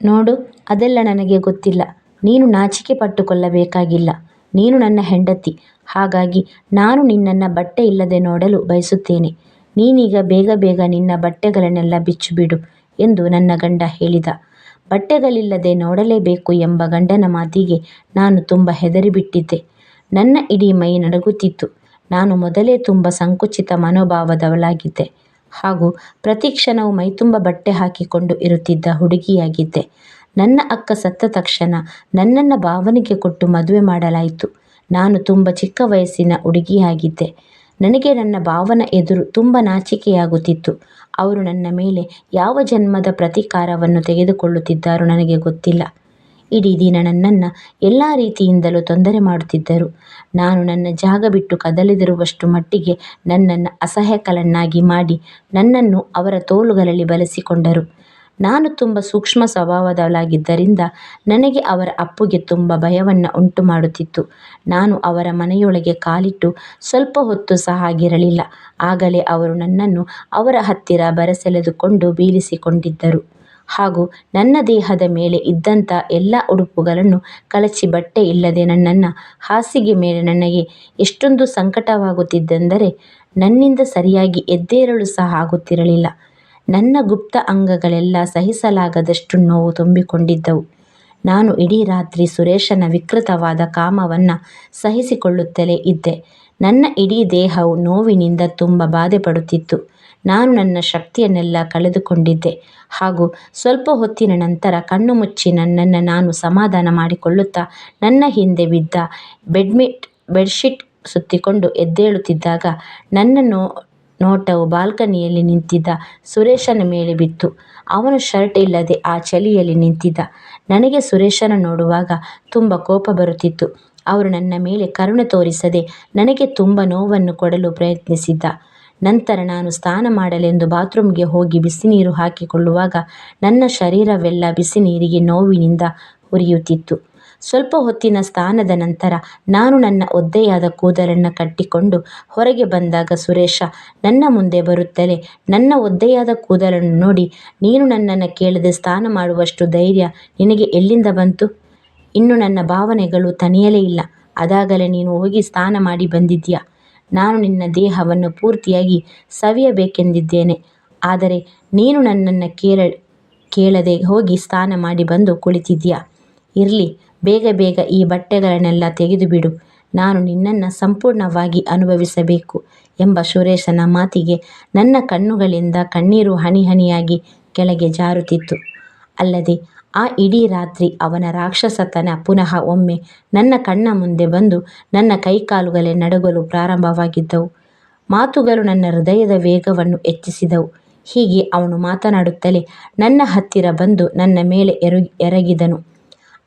ನೋಡು, ಅದೆಲ್ಲ ನನಗೆ ಗೊತ್ತಿಲ್ಲ. ನೀನು ನಾಚಿಕೆ ಪಟ್ಟುಕೊಳ್ಳಬೇಕಾಗಿಲ್ಲ. ನೀನು ನನ್ನ ಹೆಂಡತಿ. ಹಾಗಾಗಿ ನಾನು ನಿನ್ನನ್ನು ಬಟ್ಟೆ ಇಲ್ಲದೆ ನೋಡಲು ಬಯಸುತ್ತೇನೆ. ನೀನೀಗ ಬೇಗ ಬೇಗ ನಿನ್ನ ಬಟ್ಟೆಗಳನ್ನೆಲ್ಲ ಬಿಚ್ಚುಬಿಡು ಎಂದು ನನ್ನ ಗಂಡ ಹೇಳಿದ. ಬಟ್ಟೆಗಳಿಲ್ಲದೆ ನೋಡಲೇಬೇಕು ಎಂಬ ಗಂಡನ ಮಾತಿಗೆ ನಾನು ತುಂಬ ಹೆದರಿಬಿಟ್ಟಿದ್ದೆ. ನನ್ನ ಇಡೀ ಮೈ ನಡುಗುತ್ತಿತ್ತು. ನಾನು ಮೊದಲೇ ತುಂಬ ಸಂಕುಚಿತ ಮನೋಭಾವದವಳಾಗಿದ್ದೆ. ಹಾಗೂ ಪ್ರತಿ ಕ್ಷಣವೂ ಮೈತುಂಬ ಬಟ್ಟೆ ಹಾಕಿಕೊಂಡು ಇರುತ್ತಿದ್ದ ಹುಡುಗಿಯಾಗಿದ್ದೆ. ನನ್ನ ಅಕ್ಕ ಸತ್ತ ತಕ್ಷಣ ನನ್ನನ್ನು ಭಾವನಿಗೆ ಕೊಟ್ಟು ಮದುವೆ ಮಾಡಲಾಯಿತು. ನಾನು ತುಂಬ ಚಿಕ್ಕ ವಯಸ್ಸಿನ ಹುಡುಗಿಯಾಗಿದ್ದೆ. ನನಗೆ ನನ್ನ ಭಾವನ ಎದುರು ತುಂಬ ನಾಚಿಕೆಯಾಗುತ್ತಿತ್ತು. ಅವರು ನನ್ನ ಮೇಲೆ ಯಾವ ಜನ್ಮದ ಪ್ರತೀಕಾರವನ್ನು ತೆಗೆದುಕೊಳ್ಳುತ್ತಿದ್ದಾರೋ ನನಗೆ ಗೊತ್ತಿಲ್ಲ. ಇಡೀ ದಿನ ನನ್ನನ್ನು ಎಲ್ಲ ರೀತಿಯಿಂದಲೂ ತೊಂದರೆ ಮಾಡುತ್ತಿದ್ದರು. ನಾನು ನನ್ನ ಜಾಗ ಬಿಟ್ಟು ಕದಲಿದಿರುವಷ್ಟು ಮಟ್ಟಿಗೆ ನನ್ನನ್ನು ಅಸಹ್ಯಕಲನ್ನಾಗಿ ಮಾಡಿ ನನ್ನನ್ನು ಅವರ ತೋಳುಗಳಲ್ಲಿ ಬಳಸಿಕೊಂಡರು ನಾನು ತುಂಬ ಸೂಕ್ಷ್ಮ ಸ್ವಭಾವದವಳಾಗಿದ್ದರಿಂದ ನನಗೆ ಅವರ ಅಪ್ಪುಗೆ ತುಂಬ ಭಯವನ್ನು ಉಂಟು ಮಾಡುತ್ತಿತ್ತು ನಾನು ಅವರ ಮನೆಯೊಳಗೆ ಕಾಲಿಟ್ಟು ಸ್ವಲ್ಪ ಹೊತ್ತು ಸಹ ಆಗಿರಲಿಲ್ಲ. ಆಗಲೇ ಅವರು ನನ್ನನ್ನು ಅವರ ಹತ್ತಿರ ಬರಸೆಳೆದುಕೊಂಡು ಬೀಳಿಸಿಕೊಂಡಿದ್ದರು. ಹಾಗೂ ನನ್ನ ದೇಹದ ಮೇಲೆ ಇದ್ದಂಥ ಎಲ್ಲ ಉಡುಪುಗಳನ್ನು ಕಳಚಿ ಬಟ್ಟೆ ಇಲ್ಲದೆ ನನ್ನನ್ನು ಹಾಸಿಗೆ ಮೇಲೆ ನನಗೆ ಎಷ್ಟೊಂದು ಸಂಕಟವಾಗುತ್ತಿದ್ದೆಂದರೆ ನನ್ನಿಂದ ಸರಿಯಾಗಿ ಎದ್ದೇಳಲು ಸಹ ಆಗುತ್ತಿರಲಿಲ್ಲ. ನನ್ನ ಗುಪ್ತ ಅಂಗಗಳೆಲ್ಲ ಸಹಿಸಲಾಗದಷ್ಟು ನೋವು ತುಂಬಿಕೊಂಡಿದ್ದವು. ನಾನು ಇಡೀ ರಾತ್ರಿ ಸುರೇಶನ ವಿಕೃತವಾದ ಕಾಮವನ್ನು ಸಹಿಸಿಕೊಳ್ಳುತ್ತಲೇ ಇದ್ದೆ. ನನ್ನ ಇಡೀ ದೇಹವು ನೋವಿನಿಂದ ತುಂಬ ಬಾಧೆಪಡುತ್ತಿತ್ತು. ನಾನು ನನ್ನ ಶಕ್ತಿಯನ್ನೆಲ್ಲ ಕಳೆದುಕೊಂಡಿದ್ದೆ. ಹಾಗೂ ಸ್ವಲ್ಪ ಹೊತ್ತಿನ ನಂತರ ಕಣ್ಣು ಮುಚ್ಚಿ ನನ್ನನ್ನು ನಾನು ಸಮಾಧಾನ ಮಾಡಿಕೊಳ್ಳುತ್ತಾ ನನ್ನ ಹಿಂದೆ ಬಿದ್ದ ಬೆಡ್ಮಿಟ್ ಬೆಡ್ಶೀಟ್ ಸುತ್ತಿಕೊಂಡು ಎದ್ದೇಳುತ್ತಿದ್ದಾಗ ನನ್ನ ನೋಟವು ಬಾಲ್ಕನಿಯಲ್ಲಿ ನಿಂತಿದ್ದ ಸುರೇಶನ ಮೇಲೆ ಬಿತ್ತು. ಅವನು ಶರ್ಟ್ ಇಲ್ಲದೆ ಆ ಚಳಿಯಲ್ಲಿ ನಿಂತಿದ್ದ. ನನಗೆ ಸುರೇಶನ ನೋಡುವಾಗ ತುಂಬ ಕೋಪ ಬರುತ್ತಿತ್ತು. ಅವರು ನನ್ನ ಮೇಲೆ ಕರುಣೆ ತೋರಿಸದೆ ನನಗೆ ತುಂಬ ನೋವನ್ನು ಕೊಡಲು ಪ್ರಯತ್ನಿಸಿದ್ದ. ನಂತರ ನಾನು ಸ್ನಾನ ಮಾಡಲೆಂದು ಬಾತ್ರೂಮ್ಗೆ ಹೋಗಿ ಬಿಸಿನೀರು ಹಾಕಿಕೊಳ್ಳುವಾಗ ನನ್ನ ಶರೀರವೆಲ್ಲ ಬಿಸಿನೀರಿಗೆ ನೋವಿನಿಂದ ಉರಿಯುತ್ತಿತ್ತು. ಸ್ವಲ್ಪ ಹೊತ್ತಿನ ಸ್ನಾನದ ನಂತರ ನಾನು ನನ್ನ ಒದ್ದೆಯಾದ ಕೂದಲನ್ನು ಕಟ್ಟಿಕೊಂಡು ಹೊರಗೆ ಬಂದಾಗ ಸುರೇಶ, ನನ್ನ ಮುಂದೆ ಬರುತ್ತಲೇ ನನ್ನ ಒದ್ದೆಯಾದ ಕೂದಲನ್ನು ನೋಡಿ ನೀನು ನನ್ನನ್ನು ಕೇಳದೆ ಸ್ನಾನ ಮಾಡುವಷ್ಟು ಧೈರ್ಯ ನಿನಗೆ ಎಲ್ಲಿಂದ ಬಂತು? ಇನ್ನು ನನ್ನ ಭಾವನೆಗಳು ತಣಿಯಲೇ ಇಲ್ಲ. ಅದಾಗಲೇ ನೀನು ಹೋಗಿ ಸ್ನಾನ ಮಾಡಿ ಬಂದಿದ್ದೀಯಾ? ನಾನು ನಿನ್ನ ದೇಹವನ್ನು ಪೂರ್ತಿಯಾಗಿ ಸವಿಯಬೇಕೆಂದಿದ್ದೇನೆ. ಆದರೆ ನೀನು ನನ್ನನ್ನು ಕೇಳ, ಕೇಳದೆ ಹೋಗಿ ಸ್ನಾನ ಮಾಡಿ ಬಂದು ಕುಳಿತಿದ್ದೀಯಾ? ಇರಲಿ, ಬೇಗ ಬೇಗ ಈ ಬಟ್ಟೆಗಳನ್ನೆಲ್ಲ ತೆಗೆದುಬಿಡು. ನಾನು ನಿನ್ನನ್ನು ಸಂಪೂರ್ಣವಾಗಿ ಅನುಭವಿಸಬೇಕು ಎಂಬ ಸುರೇಶನ ಮಾತಿಗೆ ನನ್ನ ಕಣ್ಣುಗಳಿಂದ ಕಣ್ಣೀರು ಹನಿ ಹನಿಯಾಗಿ ಕೆಳಗೆ ಜಾರುತ್ತಿತ್ತು. ಅಲ್ಲದೆ ಆ ಇಡೀ ರಾತ್ರಿ ಅವನ ರಾಕ್ಷಸತನ ಪುನಃ ಒಮ್ಮೆ ನನ್ನ ಕಣ್ಣ ಮುಂದೆ ಬಂದು ನನ್ನ ಕೈಕಾಲುಗಳೇ ನಡುಗಲು ಪ್ರಾರಂಭವಾಗಿದ್ದವು. ಮಾತುಗಳು ನನ್ನ ಹೃದಯದ ವೇಗವನ್ನು ಹೆಚ್ಚಿಸಿದವು. ಹೀಗೆ ಅವನು ಮಾತನಾಡುತ್ತಲೇ ನನ್ನ ಹತ್ತಿರ ಬಂದು ನನ್ನ ಮೇಲೆ ಎರು ಎರಗಿದನು.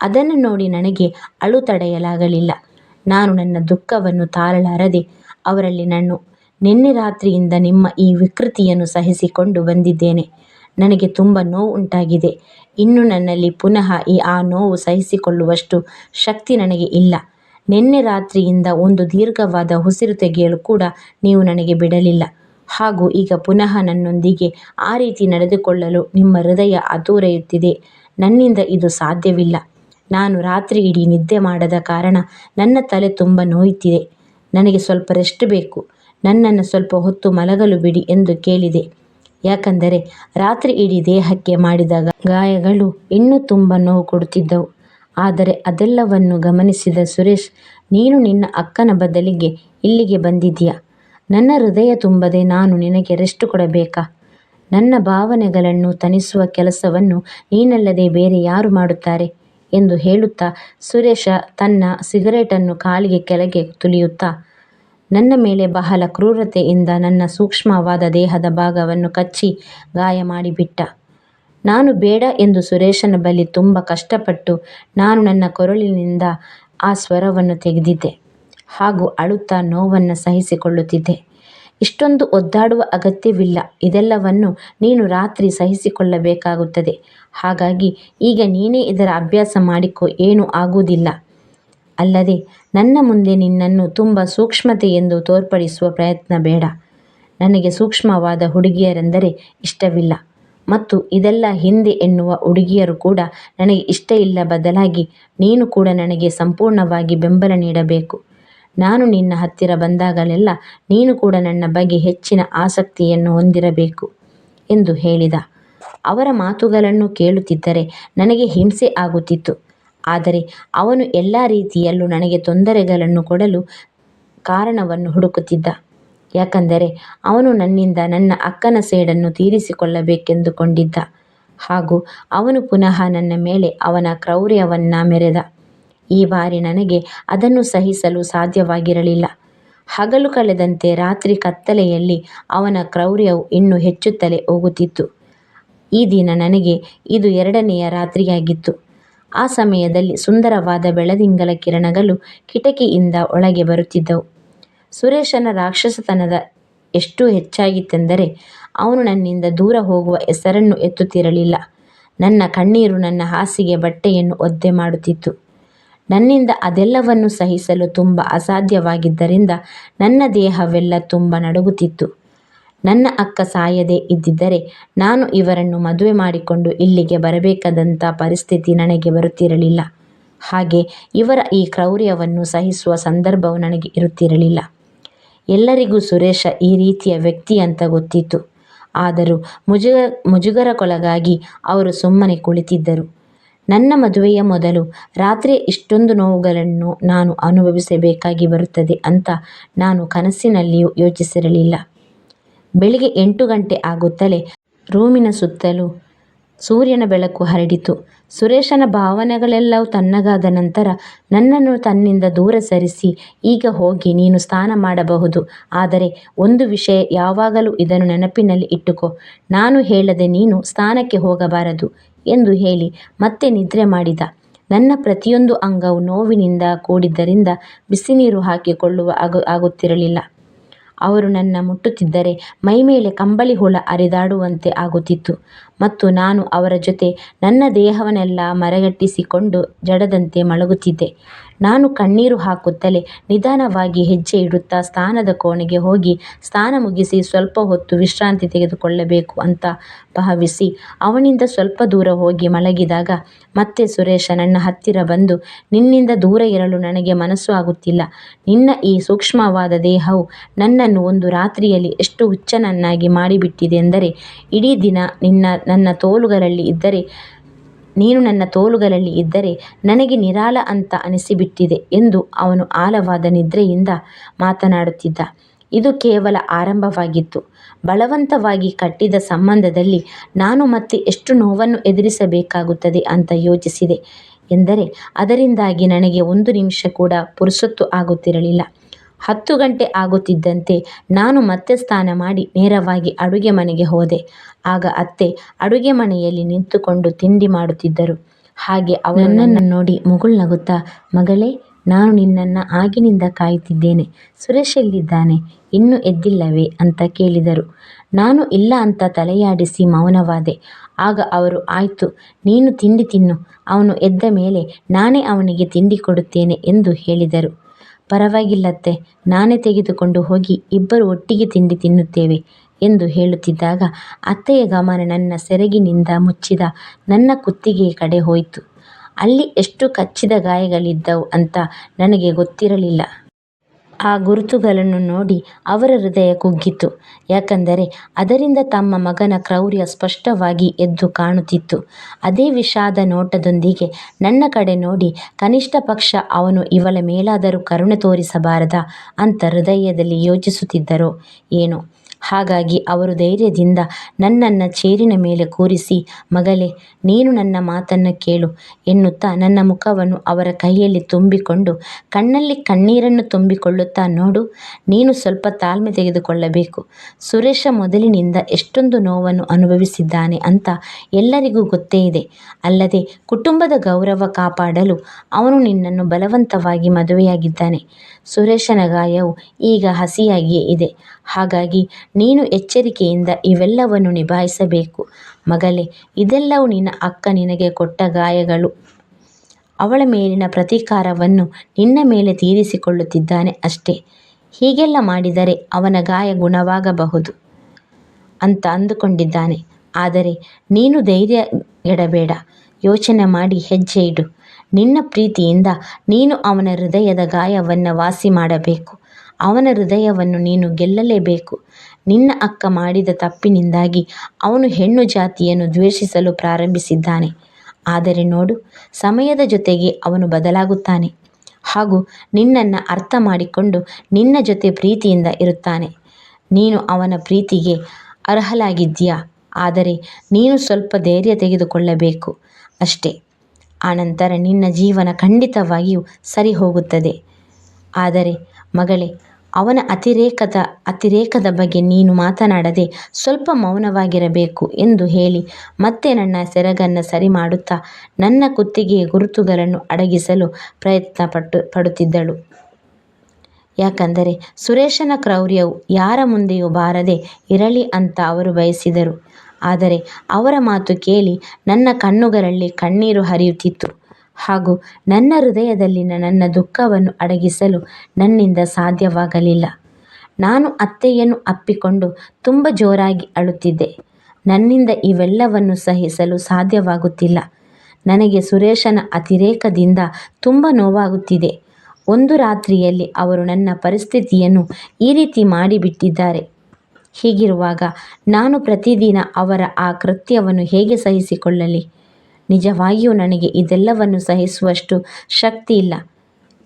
ಅದನ್ನು ನೋಡಿ ನನಗೆ ಅಳು ತಡೆಯಲಾಗಲಿಲ್ಲ. ನಾನು ನನ್ನ ದುಃಖವನ್ನು ತಾಳಲಾರದೆ ಅವರಲ್ಲಿ ನಾನು ನಿನ್ನೆ ರಾತ್ರಿಯಿಂದ ನಿಮ್ಮ ಈ ವಿಕೃತಿಯನ್ನು ಸಹಿಸಿಕೊಂಡು ಬಂದಿದ್ದೇನೆ. ನನಗೆ ತುಂಬ ನೋವು ಉಂಟಾಗಿದೆ ಇನ್ನು ನನ್ನಲ್ಲಿ ಪುನಃ ಈ ಆ ನೋವು ಸಹಿಸಿಕೊಳ್ಳುವಷ್ಟು ಶಕ್ತಿ ನನಗೆ ಇಲ್ಲ. ನಿನ್ನೆ ರಾತ್ರಿಯಿಂದ ಒಂದು ದೀರ್ಘವಾದ ಉಸಿರು ತೆಗೆಯಲು ಕೂಡ ನೀವು ನನಗೆ ಬಿಡಲಿಲ್ಲ. ಹಾಗೂ ಈಗ ಪುನಃ ನನ್ನೊಂದಿಗೆ ಆ ರೀತಿ ನಡೆದುಕೊಳ್ಳಲು ನಿಮ್ಮ ಹೃದಯ ಅದೂರೆಯುತ್ತಿದೆ ನನ್ನಿಂದ ಇದು ಸಾಧ್ಯವಿಲ್ಲ. ನಾನು ರಾತ್ರಿ ಇಡೀ ನಿದ್ದೆ ಮಾಡದ ಕಾರಣ ನನ್ನ ತಲೆ ತುಂಬ ನೋಯುತ್ತಿದೆ. ನನಗೆ ಸ್ವಲ್ಪ ರೆಸ್ಟ್ ಬೇಕು. ನನ್ನನ್ನು ಸ್ವಲ್ಪ ಹೊತ್ತು ಮಲಗಲು ಬಿಡಿ ಎಂದು ಕೇಳಿದೆ. ಯಾಕಂದರೆ ರಾತ್ರಿ ಇಡೀ ದೇಹಕ್ಕೆ ಮಾಡಿದ ಗಾಯಗಳು ಇನ್ನೂ ತುಂಬ ನೋವು ಕೊಡುತ್ತಿದ್ದವು. ಆದರೆ ಅದೆಲ್ಲವನ್ನು ಗಮನಿಸಿದ ಸುರೇಶ್, ನೀನು ನಿನ್ನ ಅಕ್ಕನ ಬದಲಿಗೆ ಇಲ್ಲಿಗೆ ಬಂದಿದ್ದೀಯಾ? ನನ್ನ ಹೃದಯ ತುಂಬದೆ ನಾನು ನಿನಗೆ ರೆಸ್ಟ್ ಕೊಡಬೇಕಾ? ನನ್ನ ಭಾವನೆಗಳನ್ನು ತನಿಸುವ ಕೆಲಸವನ್ನು ನೀನಲ್ಲದೆ ಬೇರೆ ಯಾರು ಮಾಡುತ್ತಾರೆ? ಎಂದು ಹೇಳುತ್ತಾ ಸುರೇಶ ತನ್ನ ಸಿಗರೇಟನ್ನು ಕಾಲಿಗೆ ಕೆಳಗೆ ತುಳಿಯುತ್ತಾ ನನ್ನ ಮೇಲೆ ಬಹಳ ಕ್ರೂರತೆಯಿಂದ ನನ್ನ ಸೂಕ್ಷ್ಮವಾದ ದೇಹದ ಭಾಗವನ್ನು ಕಚ್ಚಿ ಗಾಯ ಮಾಡಿಬಿಟ್ಟ. ನಾನು ಬೇಡ ಎಂದು ಸುರೇಶನ ಬಳಿ ತುಂಬ ಕಷ್ಟಪಟ್ಟು ನಾನು ನನ್ನ ಕೊರಳಿನಿಂದ ಆ ಸ್ವರವನ್ನು ತೆಗೆದಿದ್ದೆ. ಹಾಗೂ ಅಳುತ್ತಾ ನೋವನ್ನು ಸಹಿಸಿಕೊಳ್ಳುತ್ತಿದ್ದೆ. ಇಷ್ಟೊಂದು ಒದ್ದಾಡುವ ಅಗತ್ಯವಿಲ್ಲ. ಇದೆಲ್ಲವನ್ನು ನೀನು ರಾತ್ರಿ ಸಹಿಸಿಕೊಳ್ಳಬೇಕಾಗುತ್ತದೆ. ಹಾಗಾಗಿ ಈಗ ನೀನೇ ಇದರ ಅಭ್ಯಾಸ ಮಾಡಿಕೊ. ಏನೂ ಆಗುವುದಿಲ್ಲ. ಅಲ್ಲದೆ ನನ್ನ ಮುಂದೆ ನಿನ್ನನ್ನು ತುಂಬ ಸೂಕ್ಷ್ಮತೆ ಎಂದು ತೋರ್ಪಡಿಸುವ ಪ್ರಯತ್ನ ಬೇಡ. ನನಗೆ ಸೂಕ್ಷ್ಮವಾದ ಹುಡುಗಿಯರೆಂದರೆ ಇಷ್ಟವಿಲ್ಲ. ಮತ್ತು ಇದೆಲ್ಲ ಹಿಂದೆ ಎನ್ನುವ ಹುಡುಗಿಯರು ಕೂಡ ನನಗೆ ಇಷ್ಟ ಇಲ್ಲ ಬದಲಾಗಿ ನೀನು ಕೂಡ ನನಗೆ ಸಂಪೂರ್ಣವಾಗಿ ಬೆಂಬಲ ನೀಡಬೇಕು. ನಾನು ನಿನ್ನ ಹತ್ತಿರ ಬಂದಾಗಲೆಲ್ಲ ನೀನು ಕೂಡ ನನ್ನ ಬಗ್ಗೆ ಹೆಚ್ಚಿನ ಆಸಕ್ತಿಯನ್ನು ಹೊಂದಿರಬೇಕು ಎಂದು ಹೇಳಿದ. ಅವರ ಮಾತುಗಳನ್ನು ಕೇಳುತ್ತಿದ್ದರೆ ನನಗೆ ಹಿಂಸೆ ಆಗುತ್ತಿತ್ತು. ಆದರೆ ಅವನು ಎಲ್ಲ ರೀತಿಯಲ್ಲೂ ನನಗೆ ತೊಂದರೆಗಳನ್ನು ಕೊಡಲು ಕಾರಣವನ್ನು ಹುಡುಕುತ್ತಿದ್ದ. ಯಾಕಂದರೆ ಅವನು ನನ್ನಿಂದ ನನ್ನ ಅಕ್ಕನ ಸೇಡನ್ನು ತೀರಿಸಿಕೊಳ್ಳಬೇಕೆಂದುಕೊಂಡಿದ್ದ. ಹಾಗೂ ಅವನು ಪುನಃ ನನ್ನ ಮೇಲೆ ಅವನ ಕ್ರೌರ್ಯವನ್ನು ಮೆರೆದ. ಈ ಬಾರಿ ನನಗೆ ಅದನ್ನು ಸಹಿಸಲು ಸಾಧ್ಯವಾಗಿರಲಿಲ್ಲ. ಹಗಲು ಕಳೆದಂತೆ ರಾತ್ರಿ ಕತ್ತಲೆಯಲ್ಲಿ ಅವನ ಕ್ರೌರ್ಯವು ಇನ್ನೂ ಹೆಚ್ಚುತ್ತಲೇ ಹೋಗುತ್ತಿತ್ತು. ಈ ದಿನ ನನಗೆ ಇದು ಎರಡನೆಯ ರಾತ್ರಿಯಾಗಿತ್ತು. ಆ ಸಮಯದಲ್ಲಿ ಸುಂದರವಾದ ಬೆಳದಿಂಗಳ ಕಿರಣಗಳು ಕಿಟಕಿಯಿಂದ ಒಳಗೆ ಬರುತ್ತಿದ್ದವು. ಸುರೇಶನ ರಾಕ್ಷಸತನದ ಎಷ್ಟು ಹೆಚ್ಚಾಗಿತ್ತೆಂದರೆ, ಅವನು ನನ್ನಿಂದ ದೂರ ಹೋಗುವ ಹೆಸರನ್ನು ಎತ್ತುತ್ತಿರಲಿಲ್ಲ. ನನ್ನ ಕಣ್ಣೀರು ನನ್ನ ಹಾಸಿಗೆ ಬಟ್ಟೆಯನ್ನು ಒದ್ದೆ ಮಾಡುತ್ತಿತ್ತು. ನನ್ನಿಂದ ಅದೆಲ್ಲವನ್ನು ಸಹಿಸಲು ತುಂಬ ಅಸಾಧ್ಯವಾಗಿದ್ದರಿಂದ ನನ್ನ ದೇಹವೆಲ್ಲ ತುಂಬ ನಡುಗುತ್ತಿತ್ತು. ನನ್ನ ಅಕ್ಕ ಸಾಯದೇ ಇದ್ದಿದ್ದರೆ ನಾನು ಇವರನ್ನು ಮದುವೆ ಮಾಡಿಕೊಂಡು ಇಲ್ಲಿಗೆ ಬರಬೇಕಾದಂಥ ಪರಿಸ್ಥಿತಿ ನನಗೆ ಬರುತ್ತಿರಲಿಲ್ಲ. ಹಾಗೆ ಇವರ ಈ ಕ್ರೌರ್ಯವನ್ನು ಸಹಿಸುವ ಸಂದರ್ಭವು ನನಗೆ ಇರುತ್ತಿರಲಿಲ್ಲ. ಎಲ್ಲರಿಗೂ ಸುರೇಶ ಈ ರೀತಿಯ ವ್ಯಕ್ತಿ ಅಂತ ಗೊತ್ತಿತ್ತು. ಆದರೂ ಮುಜುಗ ಮುಜುಗರಕ್ಕೊಳಗಾಗಿ ಅವರು ಸುಮ್ಮನೆ ಕುಳಿತಿದ್ದರು. ನನ್ನ ಮದುವೆಯ ಮೊದಲು ರಾತ್ರಿ ಇಷ್ಟೊಂದು ನೋವುಗಳನ್ನು ನಾನು ಅನುಭವಿಸಬೇಕಾಗಿ ಬರುತ್ತದೆ ಅಂತ ನಾನು ಕನಸಿನಲ್ಲಿಯೂ ಯೋಚಿಸಿರಲಿಲ್ಲ. ಬೆಳಿಗ್ಗೆ ಎಂಟು ಗಂಟೆ ಆಗುತ್ತಲೇ ರೂಮಿನ ಸುತ್ತಲೂ ಸೂರ್ಯನ ಬೆಳಕು ಹರಡಿತು. ಸುರೇಶನ ಭಾವನೆಗಳೆಲ್ಲವೂ ತಣ್ಣಗಾದ ನಂತರ ನನ್ನನ್ನು ತನ್ನಿಂದ ದೂರ ಸರಿಸಿ, ಈಗ ಹೋಗಿ ನೀನು ಸ್ನಾನ ಮಾಡಬಹುದು. ಆದರೆ ಒಂದು ವಿಷಯ ಯಾವಾಗಲೂ ಇದನ್ನು ನೆನಪಿನಲ್ಲಿ ಇಟ್ಟುಕೋ. ನಾನು ಹೇಳದೆ ನೀನು ಸ್ನಾನಕ್ಕೆ ಹೋಗಬಾರದು ಎಂದು ಹೇಳಿ ಮತ್ತೆ ನಿದ್ರೆ ಮಾಡಿದ. ನನ್ನ ಪ್ರತಿಯೊಂದು ಅಂಗವು ನೋವಿನಿಂದ ಕೂಡಿದ್ದರಿಂದ ಬಿಸಿನೀರು ಹಾಕಿಕೊಳ್ಳುವ ಆಗು, ಆಗುತ್ತಿರಲಿಲ್ಲ. ಅವರು ನನ್ನ ಮುಟ್ಟುತ್ತಿದ್ದರೆ ಮೈಮೇಲೆ ಕಂಬಳಿ ಹುಳ ಹರಿದಾಡುವಂತೆ ಆಗುತ್ತಿತ್ತು. ಮತ್ತು ನಾನು ಅವರ ಜೊತೆ ನನ್ನ ದೇಹವನ್ನೆಲ್ಲ ಮರೆಗಟ್ಟಿಸಿಕೊಂಡು ಜಡದಂತೆ ಮಲಗುತ್ತಿದ್ದೆ. ನಾನು ಕಣ್ಣೀರು ಹಾಕುತ್ತಲೇ ನಿಧಾನವಾಗಿ ಹೆಜ್ಜೆ ಇಡುತ್ತಾ ಸ್ನಾನದ ಕೋಣೆಗೆ ಹೋಗಿ ಸ್ನಾನ ಮುಗಿಸಿ ಸ್ವಲ್ಪ ಹೊತ್ತು ವಿಶ್ರಾಂತಿ ತೆಗೆದುಕೊಳ್ಳಬೇಕು ಅಂತ ಭಾವಿಸಿ ಅವನಿಂದ ಸ್ವಲ್ಪ ದೂರ ಹೋಗಿ ಮಲಗಿದಾಗ ಮತ್ತೆ ಸುರೇಶ ನನ್ನ ಹತ್ತಿರ ಬಂದು, ನಿನ್ನಿಂದ ದೂರ ಇರಲು ನನಗೆ ಮನಸ್ಸು ಆಗುತ್ತಿಲ್ಲ. ನಿನ್ನ ಈ ಸೂಕ್ಷ್ಮವಾದ ದೇಹವು ನನ್ನನ್ನು ಒಂದು ರಾತ್ರಿಯಲ್ಲಿ ಎಷ್ಟು ಹುಚ್ಚನನ್ನಾಗಿ ಮಾಡಿಬಿಟ್ಟಿದೆ ಎಂದರೆ, ಇಡೀ ದಿನ ನಿನ್ನ ನನ್ನ ತೋಳುಗಳಲ್ಲಿ ಇದ್ದರೆ, ನೀನು ನನ್ನ ತೋಳುಗಳಲ್ಲಿ ಇದ್ದರೆ ನನಗೆ ನಿರಾಳ ಅಂತ ಅನಿಸಿಬಿಟ್ಟಿದೆ ಎಂದು ಅವನು ಆಳವಾದ ನಿದ್ರೆಯಿಂದ ಮಾತನಾಡುತ್ತಿದ್ದ. ಇದು ಕೇವಲ ಆರಂಭವಾಗಿತ್ತು. ಬಲವಂತವಾಗಿ ಕಟ್ಟಿದ ಸಂಬಂಧದಲ್ಲಿ ನಾನು ಮತ್ತೆ ಎಷ್ಟು ನೋವನ್ನು ಎದುರಿಸಬೇಕಾಗುತ್ತದೆ ಅಂತ ಯೋಚಿಸಿದೆ ಎಂದರೆ, ಅದರಿಂದಾಗಿ ನನಗೆ ಒಂದು ನಿಮಿಷ ಕೂಡ ಪುರುಸೊತ್ತು ಆಗುತ್ತಿರಲಿಲ್ಲ. ಹತ್ತು ಗಂಟೆ ಆಗುತ್ತಿದ್ದಂತೆ ನಾನು ಮತ್ತೆ ಸ್ನಾನ ಮಾಡಿ ನೇರವಾಗಿ ಅಡುಗೆ ಮನೆಗೆ ಹೋದೆ. ಆಗ ಅತ್ತೆ ಅಡುಗೆ ಮನೆಯಲ್ಲಿ ನಿಂತುಕೊಂಡು ತಿಂಡಿ ಮಾಡುತ್ತಿದ್ದರು. ಹಾಗೆ ಅವನನ್ನು ನೋಡಿ ನೋಡಿ ಮುಗುಳ್ನಗುತ್ತಾ ಮಗಳೇ, ನಾನು ನಿನ್ನನ್ನು ಆಗಿನಿಂದ ಕಾಯುತ್ತಿದ್ದೇನೆ. ಸುರೇಶ್ ಎಲ್ಲಿದ್ದಾನೆ? ಇನ್ನೂ ಎದ್ದಿಲ್ಲವೇ? ಅಂತ ಕೇಳಿದರು. ನಾನು ಇಲ್ಲ ಅಂತ ತಲೆಯಾಡಿಸಿ ಮೌನವಾದೆ. ಆಗ ಅವರು, ಆಯಿತು, ನೀನು ತಿಂಡಿ ತಿನ್ನು. ಅವನು ಎದ್ದ ಮೇಲೆ ನಾನೇ ಅವನಿಗೆ ತಿಂಡಿ ಕೊಡುತ್ತೇನೆ ಎಂದು ಹೇಳಿದರು. ಪರವಾಗಿಲ್ಲತ್ತೆ ನಾನೇ ತೆಗೆದುಕೊಂಡು ಹೋಗಿ ಇಬ್ಬರು ಒಟ್ಟಿಗೆ ತಿಂಡಿ ತಿನ್ನುತ್ತೇವೆ ಎಂದು ಹೇಳುತ್ತಿದ್ದಾಗ ಅತ್ತೆಯ ಗಮನ ನನ್ನ ಸೆರಗಿನಿಂದ ಮುಚ್ಚಿದ ನನ್ನ ಕುತ್ತಿಗೆಯ ಕಡೆ ಹೋಯಿತು. ಅಲ್ಲಿ ಎಷ್ಟು ಕಚ್ಚಿದ ಗಾಯಗಳಿದ್ದವು ಅಂತ ನನಗೆ ಗೊತ್ತಿರಲಿಲ್ಲ. ಆ ಗುರುತುಗಳನ್ನು ನೋಡಿ ಅವರ ಹೃದಯ ಕುಗ್ಗಿತು ಯಾಕಂದರೆ ಅದರಿಂದ ತಮ್ಮ ಮಗನ ಕ್ರೌರ್ಯ ಸ್ಪಷ್ಟವಾಗಿ ಎದ್ದು ಕಾಣುತ್ತಿತ್ತು. ಅದೇ ವಿಷಾದ ನೋಟದೊಂದಿಗೆ ನನ್ನ ಕಡೆ ನೋಡಿ ಕನಿಷ್ಠ ಪಕ್ಷ ಅವನು ಇವಳ ಮೇಲಾದರೂ ಕರುಣೆ ತೋರಿಸಬಾರದ ಅಂತ ಹೃದಯದಲ್ಲಿ ಯೋಚಿಸುತ್ತಿದ್ದರೋ. ಏನೋ? ಹಾಗಾಗಿ ಅವರು ಧೈರ್ಯದಿಂದ ನನ್ನನ್ನು ಚೇರಿನ ಮೇಲೆ ಕೂರಿಸಿ, ಮಗಳೇ, ನೀನು ನನ್ನ ಮಾತನ್ನು ಕೇಳು ಎನ್ನುತ್ತಾ ನನ್ನ ಮುಖವನ್ನು ಅವರ ಕೈಯಲ್ಲಿ ತುಂಬಿಕೊಂಡು, ಕಣ್ಣಲ್ಲಿ ಕಣ್ಣೀರನ್ನು ತುಂಬಿಕೊಳ್ಳುತ್ತಾ ನೋಡು, ನೀನು ಸ್ವಲ್ಪ ತಾಳ್ಮೆ ತೆಗೆದುಕೊಳ್ಳಬೇಕು. ಸುರೇಶ ಮೊದಲಿನಿಂದ ಎಷ್ಟೊಂದು ನೋವನ್ನು ಅನುಭವಿಸಿದ್ದಾನೆ ಅಂತ ಎಲ್ಲರಿಗೂ ಗೊತ್ತೇ ಇದೆ. ಅಲ್ಲದೆ ಕುಟುಂಬದ ಗೌರವ ಕಾಪಾಡಲು ಅವನು ನಿನ್ನನ್ನು ಬಲವಂತವಾಗಿ ಮದುವೆಯಾಗಿದ್ದಾನೆ. ಸುರೇಶನ ಗಾಯವು ಈಗ ಹಸಿಯಾಗಿಯೇ ಇದೆ. ಹಾಗಾಗಿ ನೀನು ಎಚ್ಚರಿಕೆಯಿಂದ ಇವೆಲ್ಲವನ್ನು ನಿಭಾಯಿಸಬೇಕು. ಮಗಳೇ, ಇದೆಲ್ಲವೂ ನಿನ್ನ ಅಕ್ಕ ನಿನಗೆ ಕೊಟ್ಟ ಗಾಯಗಳು. ಅವಳ ಮೇಲಿನ ಪ್ರತೀಕಾರವನ್ನು ನಿನ್ನ ಮೇಲೆ ತೀರಿಸಿಕೊಳ್ಳುತ್ತಿದ್ದಾನೆ ಅಷ್ಟೇ. ಹೀಗೆಲ್ಲ ಮಾಡಿದರೆ ಅವನ ಗಾಯ ಗುಣವಾಗಬಹುದು ಅಂತ ಅಂದುಕೊಂಡಿದ್ದಾನೆ. ಆದರೆ ನೀನು ಧೈರ್ಯ ಧೈರ್ಯಗೆಡಬೇಡ ಯೋಚನೆ ಮಾಡಿ ಹೆಜ್ಜೆ ಇಡು. ನಿನ್ನ ಪ್ರೀತಿಯಿಂದ ನೀನು ಅವನ ಹೃದಯದ ಗಾಯವನ್ನು ವಾಸಿ ಮಾಡಬೇಕು. ಅವನ ಹೃದಯವನ್ನು ನೀನು ಗೆಲ್ಲಲೇಬೇಕು. ನಿನ್ನ ಅಕ್ಕ ಮಾಡಿದ ತಪ್ಪಿನಿಂದಾಗಿ ಅವನು ಹೆಣ್ಣು ಜಾತಿಯನ್ನು ದ್ವೇಷಿಸಲು ಪ್ರಾರಂಭಿಸಿದ್ದಾನೆ. ಆದರೆ ನೋಡು, ಸಮಯದ ಜೊತೆಗೆ ಅವನು ಬದಲಾಗುತ್ತಾನೆ. ಹಾಗೂ ನಿನ್ನನ್ನು ಅರ್ಥ ಮಾಡಿಕೊಂಡು ನಿನ್ನ ಜೊತೆ ಪ್ರೀತಿಯಿಂದ ಇರುತ್ತಾನೆ. ನೀನು ಅವನ ಪ್ರೀತಿಗೆ ಅರ್ಹಳಾಗಿದ್ದೀಯ? ಆದರೆ ನೀನು ಸ್ವಲ್ಪ ಧೈರ್ಯ ತೆಗೆದುಕೊಳ್ಳಬೇಕು ಅಷ್ಟೇ. ಆನಂತರ ನಿನ್ನ ಜೀವನ ಖಂಡಿತವಾಗಿಯೂ ಸರಿ ಹೋಗುತ್ತದೆ ಆದರೆ ಮಗಳೇ ಅವನ ಅತಿರೇಕದ ಅತಿರೇಕದ ಬಗ್ಗೆ ನೀನು ಮಾತನಾಡದೆ ಸ್ವಲ್ಪ ಮೌನವಾಗಿರಬೇಕು ಎಂದು ಹೇಳಿ. ಮತ್ತೆ ನನ್ನ ಸೆರಗನ್ನು ಸರಿ ಮಾಡುತ್ತಾ ನನ್ನ ಕುತ್ತಿಗೆಯ ಗುರುತುಗಳನ್ನು ಅಡಗಿಸಲು ಪ್ರಯತ್ನ ಪಟ್ಟು ಪಡುತ್ತಿದ್ದಳು. ಯಾಕಂದರೆ ಸುರೇಶನ ಕ್ರೌರ್ಯವು ಯಾರ ಮುಂದೆಯೂ ಬಾರದೆ ಇರಲಿ ಅಂತ ಅವರು ಬಯಸಿದರು. ಆದರೆ ಅವರ ಮಾತು ಕೇಳಿ ನನ್ನ ಕಣ್ಣುಗಳಲ್ಲಿ ಕಣ್ಣೀರು ಹರಿಯುತ್ತಿತ್ತು. ಹಾಗೂ ನನ್ನ ಹೃದಯದಲ್ಲಿನ ನನ್ನ ದುಃಖವನ್ನು ಅಡಗಿಸಲು ನನ್ನಿಂದ ಸಾಧ್ಯವಾಗಲಿಲ್ಲ. ನಾನು ಅತ್ತೆಯನ್ನು ಅಪ್ಪಿಕೊಂಡು ತುಂಬ ಜೋರಾಗಿ ಅಳುತ್ತಿದ್ದೆ. ನನ್ನಿಂದ ಇವೆಲ್ಲವನ್ನು ಸಹಿಸಲು ಸಾಧ್ಯವಾಗುತ್ತಿಲ್ಲ. ನನಗೆ ಸುರೇಶನ ಅತಿರೇಕದಿಂದ ತುಂಬ ನೋವಾಗುತ್ತಿದೆ. ಒಂದು ರಾತ್ರಿಯಲ್ಲಿ ಅವರು ನನ್ನ ಪರಿಸ್ಥಿತಿಯನ್ನು ಈ ರೀತಿ ಮಾಡಿಬಿಟ್ಟಿದ್ದಾರೆ. ಹೀಗಿರುವಾಗ ನಾನು ಪ್ರತಿದಿನ ಅವರ ಆ ಕೃತ್ಯವನ್ನು ಹೇಗೆ ಸಹಿಸಿಕೊಳ್ಳಲಿ? ನಿಜವಾಗಿಯೂ ನನಗೆ ಇದೆಲ್ಲವನ್ನು ಸಹಿಸುವಷ್ಟು ಶಕ್ತಿ ಇಲ್ಲ.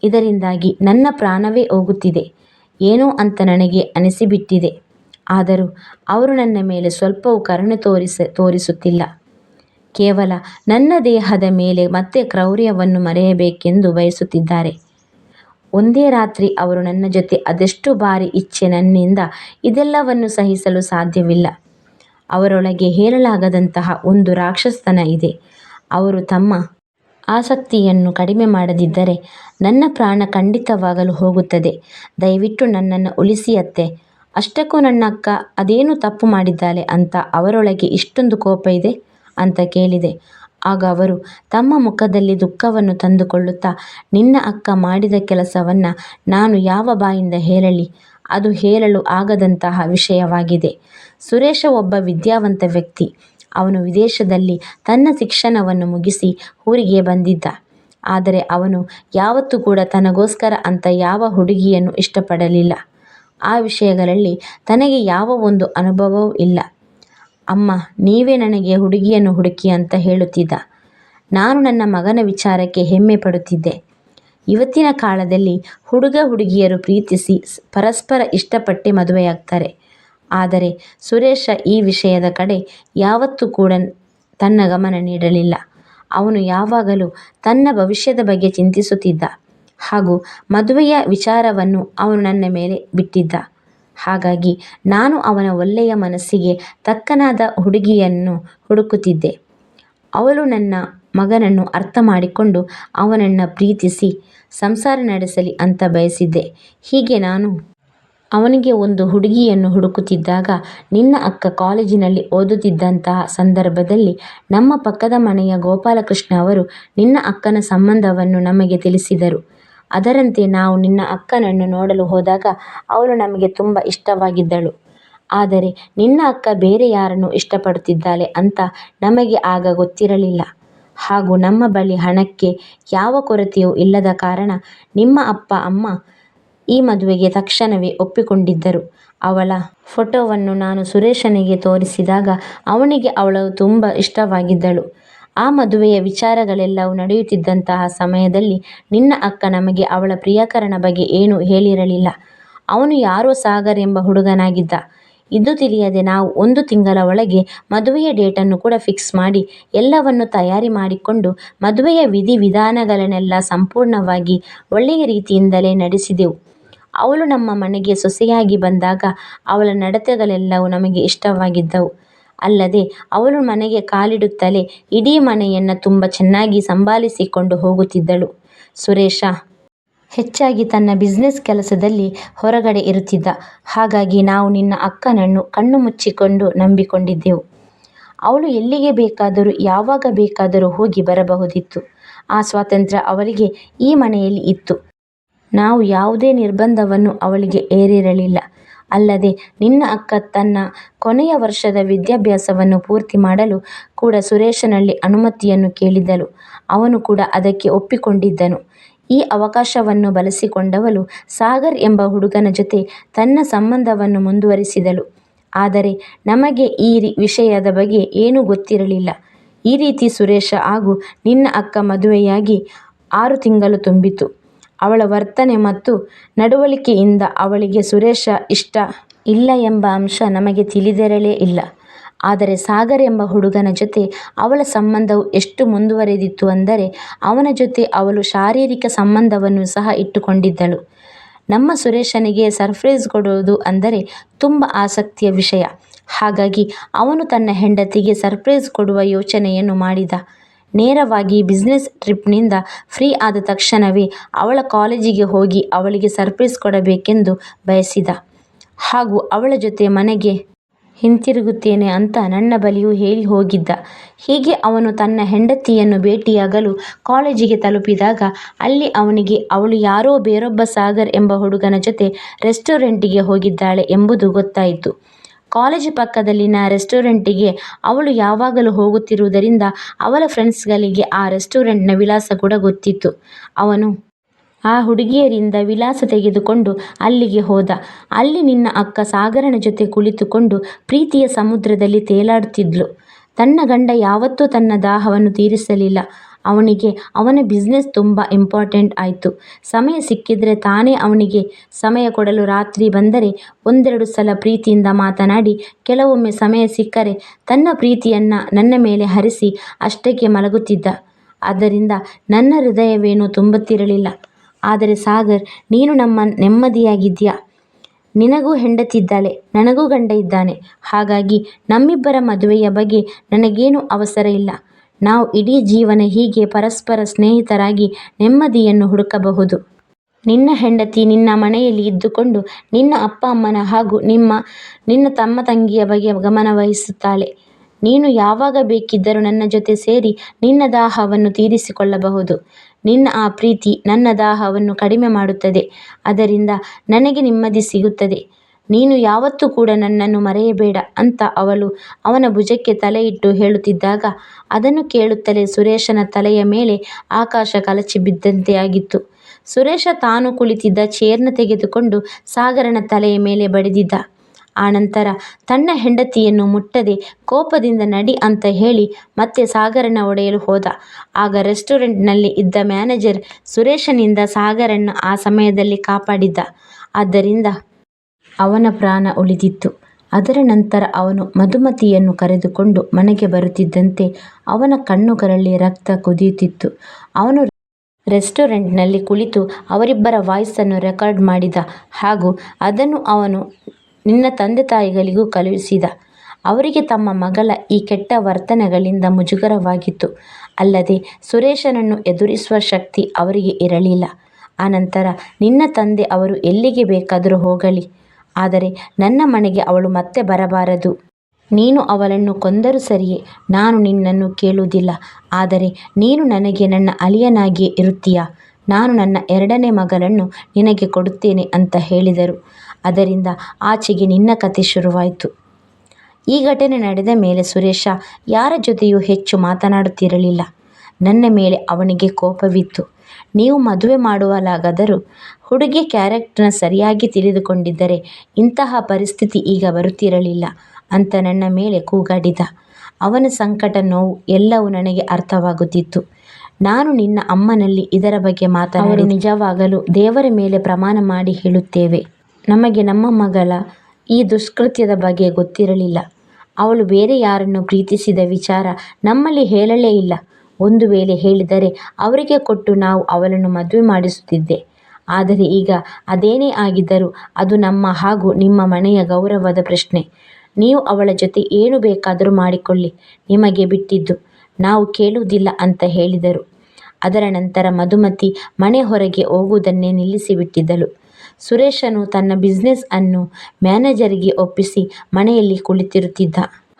ಇದರಿಂದಾಗಿ ನನ್ನ ಪ್ರಾಣವೇ ಹೋಗುತ್ತಿದೆ. ಏನೋ ಅಂತ ನನಗೆ ಅನಿಸಿಬಿಟ್ಟಿದೆ. ಆದರೂ ಅವರು ನನ್ನ ಮೇಲೆ ಸ್ವಲ್ಪವೂ ಕರುಣೆ ತೋರಿಸ, ತೋರಿಸುತ್ತಿಲ್ಲ. ಕೇವಲ ನನ್ನ ದೇಹದ ಮೇಲೆ ಮತ್ತೆ ಕ್ರೌರ್ಯವನ್ನು ಮರೆಯಬೇಕೆಂದು ಬಯಸುತ್ತಿದ್ದಾರೆ. ಒಂದೇ ರಾತ್ರಿ ಅವರು ನನ್ನ ಜೊತೆ ಅದೆಷ್ಟು ಬಾರಿ ಇಚ್ಛೆ ನನ್ನಿಂದ ಇದೆಲ್ಲವನ್ನು ಸಹಿಸಲು ಸಾಧ್ಯವಿಲ್ಲ. ಅವರೊಳಗೆ ಹೇಳಲಾಗದಂತಹ ಒಂದು ರಾಕ್ಷಸತನ ಇದೆ. ಅವರು ತಮ್ಮ ಆಸಕ್ತಿಯನ್ನು ಕಡಿಮೆ ಮಾಡದಿದ್ದರೆ ನನ್ನ ಪ್ರಾಣ ಖಂಡಿತವಾಗಲು ಹೋಗುತ್ತದೆ. ದಯವಿಟ್ಟು ನನ್ನನ್ನು ಉಳಿಸಿ ಅತ್ತೆ ಅಷ್ಟಕ್ಕೂ ನನ್ನ ಅಕ್ಕ ಅದೇನು ತಪ್ಪು ಮಾಡಿದ್ದಾಳೆ ಅಂತ ಅವರೊಳಗೆ ಇಷ್ಟೊಂದು ಕೋಪ ಇದೆ ಅಂತ ಕೇಳಿದೆ. ಆಗ ಅವರು ತಮ್ಮ ಮುಖದಲ್ಲಿ ದುಃಖವನ್ನು ತಂದುಕೊಳ್ಳುತ್ತಾ, ನಿನ್ನ ಅಕ್ಕ ಮಾಡಿದ ಕೆಲಸವನ್ನು ನಾನು ಯಾವ ಬಾಯಿಂದ ಹೇಳಲಿ? ಅದು ಹೇಳಲು ಆಗದಂತಹ ವಿಷಯವಾಗಿದೆ. ಸುರೇಶ ಒಬ್ಬ ವಿದ್ಯಾವಂತ ವ್ಯಕ್ತಿ. ಅವನು ವಿದೇಶದಲ್ಲಿ ತನ್ನ ಶಿಕ್ಷಣವನ್ನು ಮುಗಿಸಿ ಊರಿಗೆ ಬಂದಿದ್ದ. ಆದರೆ ಅವನು ಯಾವತ್ತೂ ಕೂಡ ತನಗೋಸ್ಕರ ಅಂತ ಯಾವ ಹುಡುಗಿಯನ್ನು ಇಷ್ಟಪಡಲಿಲ್ಲ. ಆ ವಿಷಯಗಳಲ್ಲಿ ತನಗೆ ಯಾವ ಒಂದು ಅನುಭವವೂ ಇಲ್ಲ. ಅಮ್ಮ, ನೀವೇ ನನಗೆ ಹುಡುಗಿಯನ್ನು ಹುಡುಕಿ ಅಂತ ಹೇಳುತ್ತಿದ್ದ. ನಾನು ನನ್ನ ಮಗನ ವಿಚಾರಕ್ಕೆ ಹೆಮ್ಮೆ ಪಡುತ್ತಿದ್ದೆ. ಇವತ್ತಿನ ಕಾಲದಲ್ಲಿ ಹುಡುಗ ಹುಡುಗಿಯರು ಪ್ರೀತಿಸಿ ಪರಸ್ಪರ ಇಷ್ಟಪಟ್ಟೆ ಮದುವೆಯಾಗ್ತಾರೆ. ಆದರೆ ಸುರೇಶ ಈ ವಿಷಯದ ಕಡೆ ಯಾವತ್ತೂ ಕೂಡ ತನ್ನ ಗಮನ ನೀಡಲಿಲ್ಲ. ಅವನು ಯಾವಾಗಲೂ ತನ್ನ ಭವಿಷ್ಯದ ಬಗ್ಗೆ ಚಿಂತಿಸುತ್ತಿದ್ದ ಹಾಗೂ ಮದುವೆಯ ವಿಚಾರವನ್ನು ಅವನು ನನ್ನ ಮೇಲೆ ಬಿಟ್ಟಿದ್ದ. ಹಾಗಾಗಿ ನಾನು ಅವನ ಒಳ್ಳೆಯ ಮನಸ್ಸಿಗೆ ತಕ್ಕನಾದ ಹುಡುಗಿಯನ್ನು ಹುಡುಕುತ್ತಿದ್ದೆ. ಅವಳು ನನ್ನ ಮಗನನ್ನು ಅರ್ಥ ಮಾಡಿಕೊಂಡು ಅವನನ್ನು ಪ್ರೀತಿಸಿ ಸಂಸಾರ ನಡೆಸಲಿ ಅಂತ ಬಯಸಿದ್ದೆ. ಹೀಗೆ ನಾನು ಅವನಿಗೆ ಒಂದು ಹುಡುಗಿಯನ್ನು ಹುಡುಕುತ್ತಿದ್ದಾಗ ನಿನ್ನ ಅಕ್ಕ ಕಾಲೇಜಿನಲ್ಲಿ ಓದುತ್ತಿದ್ದಂತಹ ಸಂದರ್ಭದಲ್ಲಿ ನಮ್ಮ ಪಕ್ಕದ ಮನೆಯ ಗೋಪಾಲಕೃಷ್ಣ ಅವರು ನಿನ್ನ ಅಕ್ಕನ ಸಂಬಂಧವನ್ನು ನಮಗೆ ತಿಳಿಸಿದರು. ಅದರಂತೆ ನಾವು ನಿನ್ನ ಅಕ್ಕನನ್ನು ನೋಡಲು ಹೋದಾಗ ಅವಳು ನಮಗೆ ತುಂಬ ಇಷ್ಟವಾಗಿದ್ದಳು. ಆದರೆ ನಿನ್ನ ಅಕ್ಕ ಬೇರೆ ಯಾರನ್ನು ಇಷ್ಟಪಡುತ್ತಿದ್ದಾಳೆ ಅಂತ ನಮಗೆ ಆಗ ಗೊತ್ತಿರಲಿಲ್ಲ. ಹಾಗೂ ನಮ್ಮ ಬಳಿ ಹಣಕ್ಕೆ ಯಾವ ಕೊರತೆಯೂ ಇಲ್ಲದ ಕಾರಣ ನಿಮ್ಮ ಅಪ್ಪ, ಅಮ್ಮ ಈ ಮದುವೆಗೆ ತಕ್ಷಣವೇ ಒಪ್ಪಿಕೊಂಡಿದ್ದರು. ಅವಳ ಫೋಟೋವನ್ನು ನಾನು ಸುರೇಶನಿಗೆ ತೋರಿಸಿದಾಗ ಅವನಿಗೆ ಅವಳು ತುಂಬ ಇಷ್ಟವಾಗಿದ್ದಳು. ಆ ಮದುವೆಯ ವಿಚಾರಗಳೆಲ್ಲವೂ ನಡೆಯುತ್ತಿದ್ದಂತಹ ಸಮಯದಲ್ಲಿ ನಿನ್ನ ಅಕ್ಕ ನಮಗೆ ಅವಳ ಪ್ರಿಯಕರನ ಬಗ್ಗೆ ಏನೂ ಹೇಳಿರಲಿಲ್ಲ. ಅವನು ಯಾರೋ ಸಾಗರ್ ಎಂಬ ಹುಡುಗನಾಗಿದ್ದ. ಇದು ತಿಳಿಯದೆ ನಾವು ಒಂದು ತಿಂಗಳ ಒಳಗೆ ಮದುವೆಯ ಡೇಟನ್ನು ಕೂಡ ಫಿಕ್ಸ್ ಮಾಡಿ ಎಲ್ಲವನ್ನು ತಯಾರಿ ಮಾಡಿಕೊಂಡು ಮದುವೆಯ ವಿಧಿ ವಿಧಾನಗಳನ್ನೆಲ್ಲ ಸಂಪೂರ್ಣವಾಗಿ ಒಳ್ಳೆಯ ರೀತಿಯಿಂದಲೇ ನಡೆಸಿದೆವು. ಅವಳು ನಮ್ಮ ಮನೆಗೆ ಸೊಸೆಯಾಗಿ ಬಂದಾಗ ಅವಳ ನಡತೆಗಳೆಲ್ಲವೂ ನಮಗೆ ಇಷ್ಟವಾಗಿದ್ದವು. ಅಲ್ಲದೆ ಅವಳು ಮನೆಗೆ ಕಾಲಿಡುತ್ತಲೇ ಇಡೀ ಮನೆಯನ್ನು ತುಂಬ ಚೆನ್ನಾಗಿ ಸಂಭಾಲಿಸಿಕೊಂಡು ಹೋಗುತ್ತಿದ್ದಳು. ಸುರೇಶ ಹೆಚ್ಚಾಗಿ ತನ್ನ ಬಿಸ್ನೆಸ್ ಕೆಲಸದಲ್ಲಿ ಹೊರಗಡೆ ಇರುತ್ತಿದ್ದ. ಹಾಗಾಗಿ ನಾವು ನಿನ್ನ ಅಕ್ಕನನ್ನು ಕಣ್ಣು ಮುಚ್ಚಿಕೊಂಡು ನಂಬಿಕೊಂಡಿದ್ದೆವು. ಅವಳು ಎಲ್ಲಿಗೆ ಬೇಕಾದರೂ ಯಾವಾಗ ಬೇಕಾದರೂ ಹೋಗಿ ಬರಬಹುದಿತ್ತು. ಆ ಸ್ವಾತಂತ್ರ್ಯ ಅವರಿಗೆ ಈ ಮನೆಯಲ್ಲಿ ಇತ್ತು. ನಾವು ಯಾವುದೇ ನಿರ್ಬಂಧವನ್ನು ಅವಳಿಗೆ ಏರಿರಲಿಲ್ಲ ಅಲ್ಲದೆ ನಿನ್ನ ಅಕ್ಕ ತನ್ನ ಕೊನೆಯ ವರ್ಷದ ವಿದ್ಯಾಭ್ಯಾಸವನ್ನು ಪೂರ್ತಿ ಮಾಡಲು ಕೂಡ ಸುರೇಶನಲ್ಲಿ ಅನುಮತಿಯನ್ನು ಕೇಳಿದ್ದಳು. ಅವನು ಕೂಡ ಅದಕ್ಕೆ ಒಪ್ಪಿಕೊಂಡಿದ್ದನು. ಈ ಅವಕಾಶವನ್ನು ಬಳಸಿಕೊಂಡವಳು ಸಾಗರ್ ಎಂಬ ಹುಡುಗನ ಜೊತೆ ತನ್ನ ಸಂಬಂಧವನ್ನು ಮುಂದುವರಿಸಿದಳು. ಆದರೆ ನಮಗೆ ಈ ವಿಷಯದ ಬಗ್ಗೆ ಏನೂ ಗೊತ್ತಿರಲಿಲ್ಲ. ಈ ರೀತಿ ಸುರೇಶ ಹಾಗೂ ನಿನ್ನ ಅಕ್ಕ ಮದುವೆಯಾಗಿ ಆರು ತಿಂಗಳು ತುಂಬಿತು. ಅವಳ ವರ್ತನೆ ಮತ್ತು ನಡವಳಿಕೆಯಿಂದ ಅವಳಿಗೆ ಸುರೇಶ ಇಷ್ಟ ಇಲ್ಲ ಎಂಬ ಅಂಶ ನಮಗೆ ತಿಳಿದಿರಲೇ ಇಲ್ಲ. ಆದರೆ ಸಾಗರ್ ಎಂಬ ಹುಡುಗನ ಜೊತೆ ಅವಳ ಸಂಬಂಧವು ಎಷ್ಟು ಮುಂದುವರೆದಿತ್ತು ಅಂದರೆ ಅವನ ಜೊತೆ ಅವಳು ಶಾರೀರಿಕ ಸಂಬಂಧವನ್ನು ಸಹ ಇಟ್ಟುಕೊಂಡಿದ್ದಳು. ನಮ್ಮ ಸುರೇಶನಿಗೆ ಸರ್ಪ್ರೈಸ್ ಕೊಡುವುದು ಅಂದರೆ ತುಂಬ ಆಸಕ್ತಿಯ ವಿಷಯ. ಹಾಗಾಗಿ ಅವನು ತನ್ನ ಹೆಂಡತಿಗೆ ಸರ್ಪ್ರೈಸ್ ಕೊಡುವ ಯೋಚನೆಯನ್ನು ಮಾಡಿದ. ನೇರವಾಗಿ ಬಿಸ್ನೆಸ್ ಟ್ರಿಪ್ನಿಂದ ಫ್ರೀ ಆದ ತಕ್ಷಣವೇ ಅವಳ ಕಾಲೇಜಿಗೆ ಹೋಗಿ ಅವಳಿಗೆ ಸರ್ಪ್ರೈಸ್ ಕೊಡಬೇಕೆಂದು ಬಯಸಿದ. ಹಾಗೂ ಅವಳ ಜೊತೆ ಮನೆಗೆ ಹಿಂತಿರುಗುತ್ತೇನೆ ಅಂತ ನನ್ನ ಬಳಿಯೂ ಹೇಳಿ ಹೋಗಿದ್ದ. ಹೀಗೆ ಅವನು ತನ್ನ ಹೆಂಡತಿಯನ್ನು ಭೇಟಿಯಾಗಲು ಕಾಲೇಜಿಗೆ ತಲುಪಿದಾಗ ಅಲ್ಲಿ ಅವನಿಗೆ ಅವಳು ಯಾರೋ ಬೇರೊಬ್ಬ ಸಾಗರ್ ಎಂಬ ಹುಡುಗನ ಜೊತೆ ರೆಸ್ಟೋರೆಂಟಿಗೆ ಹೋಗಿದ್ದಾಳೆ ಎಂಬುದು ಗೊತ್ತಾಯಿತು. ಕಾಲೇಜು ಪಕ್ಕದಲ್ಲಿನ ರೆಸ್ಟೋರೆಂಟಿಗೆ ಅವಳು ಯಾವಾಗಲೂ ಹೋಗುತ್ತಿರುವುದರಿಂದ ಅವಳ ಫ್ರೆಂಡ್ಸ್ಗಳಿಗೆ ಆ ರೆಸ್ಟೋರೆಂಟ್ನ ವಿಳಾಸ ಕೂಡ ಗೊತ್ತಿತ್ತು. ಅವನು ಆ ಹುಡುಗಿಯರಿಂದ ವಿಳಾಸ ತೆಗೆದುಕೊಂಡು ಅಲ್ಲಿಗೆ ಹೋದ. ಅಲ್ಲಿ ನಿನ್ನ ಅಕ್ಕ ಸಾಗರನ ಜೊತೆ ಕುಳಿತುಕೊಂಡು ಪ್ರೀತಿಯ ಸಮುದ್ರದಲ್ಲಿ ತೇಲಾಡುತ್ತಿದ್ಲು. ತನ್ನ ಗಂಡ ಯಾವತ್ತೂ ತನ್ನ ದಾಹವನ್ನು ತೀರಿಸಲಿಲ್ಲ. ಅವನಿಗೆ, ಅವನ ಬಿಸ್ನೆಸ್ ತುಂಬ ಇಂಪಾರ್ಟೆಂಟ್ ಆಯಿತು ಸಮಯ ಸಿಕ್ಕಿದರೆ ತಾನೇ ಅವನಿಗೆ ಸಮಯ ಕೊಡಲು ರಾತ್ರಿ ಬಂದರೆ ಒಂದೆರಡು ಸಲ ಪ್ರೀತಿಯಿಂದ ಮಾತನಾಡಿ, ಕೆಲವೊಮ್ಮೆ ಸಮಯ ಸಿಕ್ಕರೆ ತನ್ನ ಪ್ರೀತಿಯನ್ನು ನನ್ನ ಮೇಲೆ ಹರಿಸಿ ಅಷ್ಟಕ್ಕೆ ಮಲಗುತ್ತಿದ್ದ. ಆದ್ದರಿಂದ ನನ್ನ ಹೃದಯವೇನೂ ತುಂಬುತ್ತಿರಲಿಲ್ಲ. ಆದರೆ ಸಾಗರ್, ನೀನು ನಮ್ಮ ನೆಮ್ಮದಿಯಾಗಿದ್ದೀಯ ನಿನಗೂ ಹೆಂಡತಿದ್ದಾಳೆ, ನನಗೂ ಗಂಡ ಇದ್ದಾನೆ. ಹಾಗಾಗಿ ನಮ್ಮಿಬ್ಬರ ಮದುವೆಯ ಬಗ್ಗೆ ನನಗೇನೂ ಅವಸರ ಇಲ್ಲ. ನಾವು ಇಡೀ ಜೀವನ ಹೀಗೆ ಪರಸ್ಪರ ಸ್ನೇಹಿತರಾಗಿ ನೆಮ್ಮದಿಯನ್ನು ಹುಡುಕಬಹುದು. ನಿನ್ನ ಹೆಂಡತಿ ನಿನ್ನ ಮನೆಯಲ್ಲಿ ಇದ್ದುಕೊಂಡು ನಿನ್ನ ಅಪ್ಪ, ಅಮ್ಮನ ಹಾಗೂ ನಿಮ್ಮ, ನಿನ್ನ ತಮ್ಮ ತಂಗಿಯ ಬಗ್ಗೆ ಗಮನವಹಿಸುತ್ತಾಳೆ ನೀನು ಯಾವಾಗ ಬೇಕಿದ್ದರೂ ನನ್ನ ಜೊತೆ ಸೇರಿ ನಿನ್ನ ದಾಹವನ್ನು ತೀರಿಸಿಕೊಳ್ಳಬಹುದು. ನಿನ್ನ ಆ ಪ್ರೀತಿ ನನ್ನ ದಾಹವನ್ನು ಕಡಿಮೆ ಮಾಡುತ್ತದೆ. ಅದರಿಂದ ನನಗೆ ನೆಮ್ಮದಿ ಸಿಗುತ್ತದೆ. ನೀನು ಯಾವತ್ತೂ ಕೂಡ ನನ್ನನ್ನು ಮರೆಯಬೇಡ ಅಂತ ಅವಳು ಅವನ ಭುಜಕ್ಕೆ ತಲೆಯಿಟ್ಟು ಹೇಳುತ್ತಿದ್ದಾಗ ಅದನ್ನು ಕೇಳುತ್ತಲೇ ಸುರೇಶನ ತಲೆಯ ಮೇಲೆ ಆಕಾಶ ಕಲಚಿ ಬಿದ್ದಂತೆ ಆಗಿತ್ತು. ಸುರೇಶ ತಾನು ಕುಳಿತಿದ್ದ ಚೇರ್ನ ತೆಗೆದುಕೊಂಡು ಸಾಗರನ ತಲೆಯ ಮೇಲೆ ಬಡಿದಿದ್ದ. ಆನಂತರ ತನ್ನ ಹೆಂಡತಿಯನ್ನು ಮುಟ್ಟದೆ ಕೋಪದಿಂದ ನಡಿ ಅಂತ ಹೇಳಿ ಮತ್ತೆ ಸಾಗರನ ಒಡೆಯಲು ಹೋದ. ಆಗ ರೆಸ್ಟೋರೆಂಟ್ನಲ್ಲಿ ಇದ್ದ ಮ್ಯಾನೇಜರ್ ಸುರೇಶನಿಂದ ಸಾಗರನ್ನು ಆ ಸಮಯದಲ್ಲಿ ಕಾಪಾಡಿದ್ದ. ಆದ್ದರಿಂದ ಅವನ ಪ್ರಾಣ ಉಳಿದಿತ್ತು. ಅದರ ನಂತರ ಅವನು ಮಧುಮತಿಯನ್ನು ಕರೆದುಕೊಂಡು ಮನೆಗೆ ಬರುತ್ತಿದ್ದಂತೆ ಅವನ ಕಣ್ಣುಗಳಲ್ಲಿ ರಕ್ತ ಕುದಿಯುತ್ತಿತ್ತು. ಅವನು ರೆಸ್ಟೋರೆಂಟ್ನಲ್ಲಿ ಕುಳಿತು ಅವರಿಬ್ಬರ ವಾಯ್ಸನ್ನು ರೆಕಾರ್ಡ್ ಮಾಡಿದ ಹಾಗೂ ಅದನ್ನು ಅವನು ನಿನ್ನ ತಂದೆ ತಾಯಿಗಳಿಗೂ ಕಳುಹಿಸಿದ. ಅವರಿಗೆ ತಮ್ಮ ಮಗಳ ಈ ಕೆಟ್ಟ ವರ್ತನೆಗಳಿಂದ ಮುಜುಗರವಾಗಿತ್ತು. ಅಲ್ಲದೆ ಸುರೇಶನನ್ನು ಎದುರಿಸುವ ಶಕ್ತಿ ಅವರಿಗೆ ಇರಲಿಲ್ಲ. ಆನಂತರ, ನಿನ್ನ ತಂದೆ ಅವರು ಎಲ್ಲಿಗೆ ಬೇಕಾದರೂ ಹೋಗಲಿ. ಆದರೆ ನನ್ನ ಮನೆಗೆ ಅವಳು ಮತ್ತೆ ಬರಬಾರದು. ನೀನು ಅವಳನ್ನು ಕೊಂದರೂ ಸರಿಯೇ ನಾನು ನಿನ್ನನ್ನು ಕೇಳುವುದಿಲ್ಲ. ಆದರೆ ನೀನು ನನಗೆ ನನ್ನ ಅಳಿಯನಾಗಿಯೇ ಇರುತ್ತೀಯ, ನಾನು ನನ್ನ ಎರಡನೇ ಮಗಳನ್ನು ನಿನಗೆ ಕೊಡುತ್ತೇನೆ ಅಂತ ಹೇಳಿದರು. ಅದರಿಂದ ಆಚೆಗೆ ನಿನ್ನ ಕಥೆ ಶುರುವಾಯಿತು. ಈ ಘಟನೆ ನಡೆದ ಮೇಲೆ ಸುರೇಶ ಯಾರ ಜೊತೆಯೂ ಹೆಚ್ಚು ಮಾತನಾಡುತ್ತಿರಲಿಲ್ಲ. ನನ್ನ ಮೇಲೆ ಅವನಿಗೆ ಕೋಪವಿತ್ತು. ನೀವು ಮದುವೆ ಮಾಡುವಲಾಗಾದರೂ ಹುಡುಗಿ ಕ್ಯಾರೆಕ್ಟರ್ನ ಸರಿಯಾಗಿ ತಿಳಿದುಕೊಂಡಿದ್ದರೆ ಇಂತಹ ಪರಿಸ್ಥಿತಿ ಈಗ ಬರುತ್ತಿರಲಿಲ್ಲ ಅಂತ ನನ್ನ ಮೇಲೆ ಕೂಗಾಡಿದ. ಅವನ ಸಂಕಟ ನೋವು ಎಲ್ಲವೂ ನನಗೆ ಅರ್ಥವಾಗುತ್ತಿತ್ತು. ನಾನು ನಿನ್ನ ಅಮ್ಮನಲ್ಲಿ ಇದರ ಬಗ್ಗೆ ಮಾತನಾಡಿದೆ. ಅವರು ನಿಜವಾಗಲೂ ದೇವರ ಮೇಲೆ ಪ್ರಮಾಣ ಮಾಡಿ ಹೇಳುತ್ತೇವೆ. ನಮಗೆ ನಮ್ಮ ಮಗಳ ಈ ದುಷ್ಕೃತ್ಯದ ಬಗ್ಗೆ ಗೊತ್ತಿರಲಿಲ್ಲ. ಅವಳು ಬೇರೆ ಯಾರನ್ನು ಪ್ರೀತಿಸಿದ ವಿಚಾರ ನಮ್ಮಲ್ಲಿ ಹೇಳಲೇ ಇಲ್ಲ. ಒಂದು ವೇಳೆ ಹೇಳಿದರೆ ಅವರಿಗೆ ಕೊಟ್ಟು ನಾವು ಅವಳನ್ನು ಮದುವೆ ಮಾಡಿಸುತ್ತಿದ್ದೆ. ಆದರೆ ಈಗ ಅದೇನೇ ಆಗಿದ್ದರೂ ಅದು ನಮ್ಮ ಹಾಗೂ ನಿಮ್ಮ ಮನೆಯ ಗೌರವದ ಪ್ರಶ್ನೆ. ನೀವು ಅವಳ ಜೊತೆ ಏನು ಬೇಕಾದರೂ ಮಾಡಿಕೊಳ್ಳಿ. ನಿಮಗೆ ಬಿಟ್ಟಿದ್ದು. ನಾವು ಕೇಳುವುದಿಲ್ಲ ಅಂತ ಹೇಳಿದರು. ಅದರ ನಂತರ ಮಧುಮತಿ ಮನೆ ಹೊರಗೆ ಹೋಗುವುದನ್ನೇ ನಿಲ್ಲಿಸಿಬಿಟ್ಟಿದ್ದಳು. ಸುರೇಶನು ತನ್ನ ಬಿಸ್ನೆಸ್ ಅನ್ನು ಮ್ಯಾನೇಜರಿಗೆ ಒಪ್ಪಿಸಿ ಮನೆಯಲ್ಲಿ ಕುಳಿತಿರುತ್ತಿದ್ದ.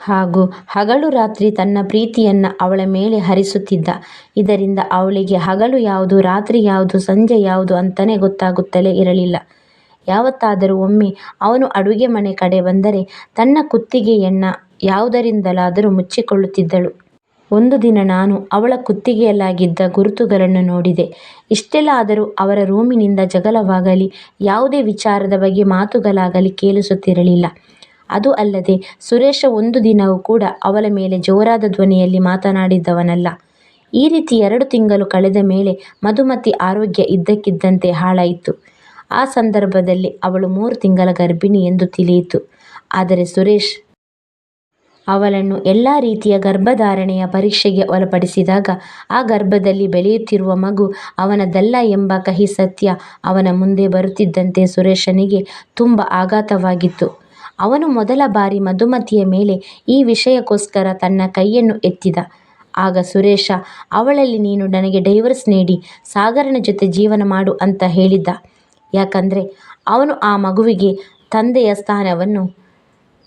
ಹಾಗೂ ಹಗಲು ರಾತ್ರಿ ತನ್ನ ಪ್ರೀತಿಯನ್ನ ಅವಳ ಮೇಲೆ ಹರಿಸುತ್ತಿದ್ದ. ಇದರಿಂದ ಅವಳಿಗೆ ಹಗಲು ಯಾವುದು, ರಾತ್ರಿ ಯಾವುದು, ಸಂಜೆ ಯಾವುದು ಅಂತಲೇ ಗೊತ್ತಾಗುತ್ತಲೇ ಇರಲಿಲ್ಲ. ಯಾವತ್ತಾದರೂ ಒಮ್ಮೆ ಅವನು ಅಡುಗೆ ಮನೆ ಕಡೆ ಬಂದರೆ ತನ್ನ ಕುತ್ತಿಗೆಯನ್ನು ಯಾವುದರಿಂದಲಾದರೂ ಮುಚ್ಚಿಕೊಳ್ಳುತ್ತಿದ್ದಳು. ಒಂದು ದಿನ ನಾನು ಅವಳ ಕುತ್ತಿಗೆಯಲ್ಲಾಗಿದ್ದ ಗುರುತುಗಳನ್ನು ನೋಡಿದೆ. ಇಷ್ಟೆಲ್ಲ ಆದರೂ ಅವರ ರೂಮಿನಿಂದ ಜಗಳವಾಗಲಿ, ಯಾವುದೇ ವಿಚಾರದ ಬಗ್ಗೆ ಮಾತುಗಳಾಗಲಿ ಕೇಳಿಸುತ್ತಿರಲಿಲ್ಲ. ಅದೂ ಅಲ್ಲದೆ ಸುರೇಶ ಒಂದು ದಿನವೂ ಕೂಡ ಅವಳ ಮೇಲೆ ಜೋರಾದ ಧ್ವನಿಯಲ್ಲಿ ಮಾತನಾಡಿದವನಲ್ಲ. ಈ ರೀತಿ ಎರಡು ತಿಂಗಳು ಕಳೆದ ಮೇಲೆ ಮಧುಮತಿ ಆರೋಗ್ಯ ಇದ್ದಕ್ಕಿದ್ದಂತೆ ಹಾಳಾಯಿತು. ಆ ಸಂದರ್ಭದಲ್ಲಿ ಅವಳು ಮೂರು ತಿಂಗಳ ಗರ್ಭಿಣಿ ಎಂದು ತಿಳಿಯಿತು. ಆದರೆ ಸುರೇಶ್ ಅವಳನ್ನು ಎಲ್ಲ ರೀತಿಯ ಗರ್ಭಧಾರಣೆಯ ಪರೀಕ್ಷೆಗೆ ಒಳಪಡಿಸಿದಾಗ ಆ ಗರ್ಭದಲ್ಲಿ ಬೆಳೆಯುತ್ತಿರುವ ಮಗು ಅವನದಲ್ಲ ಎಂಬ ಕಹಿ ಸತ್ಯ ಅವನ ಮುಂದೆ ಬರುತ್ತಿದ್ದಂತೆ ಸುರೇಶನಿಗೆ ತುಂಬ ಆಘಾತವಾಗಿತ್ತು. ಅವನು ಮೊದಲ ಬಾರಿ ಮಧುಮತಿಯ ಮೇಲೆ ಈ ವಿಷಯಕ್ಕೋಸ್ಕರ ತನ್ನ ಕೈಯನ್ನು ಎತ್ತಿದ. ಆಗ ಸುರೇಶ ಅವಳಲ್ಲಿ ನೀನು ನನಗೆ ಡೈವರ್ಸ್ ನೀಡಿ ಸಾಗರನ ಜೊತೆ ಜೀವನ ಮಾಡು ಅಂತ ಹೇಳಿದ್ದ. ಯಾಕಂದ್ರೆ ಅವನು ಆ ಮಗುವಿಗೆ ತಂದೆಯ ಸ್ಥಾನವನ್ನು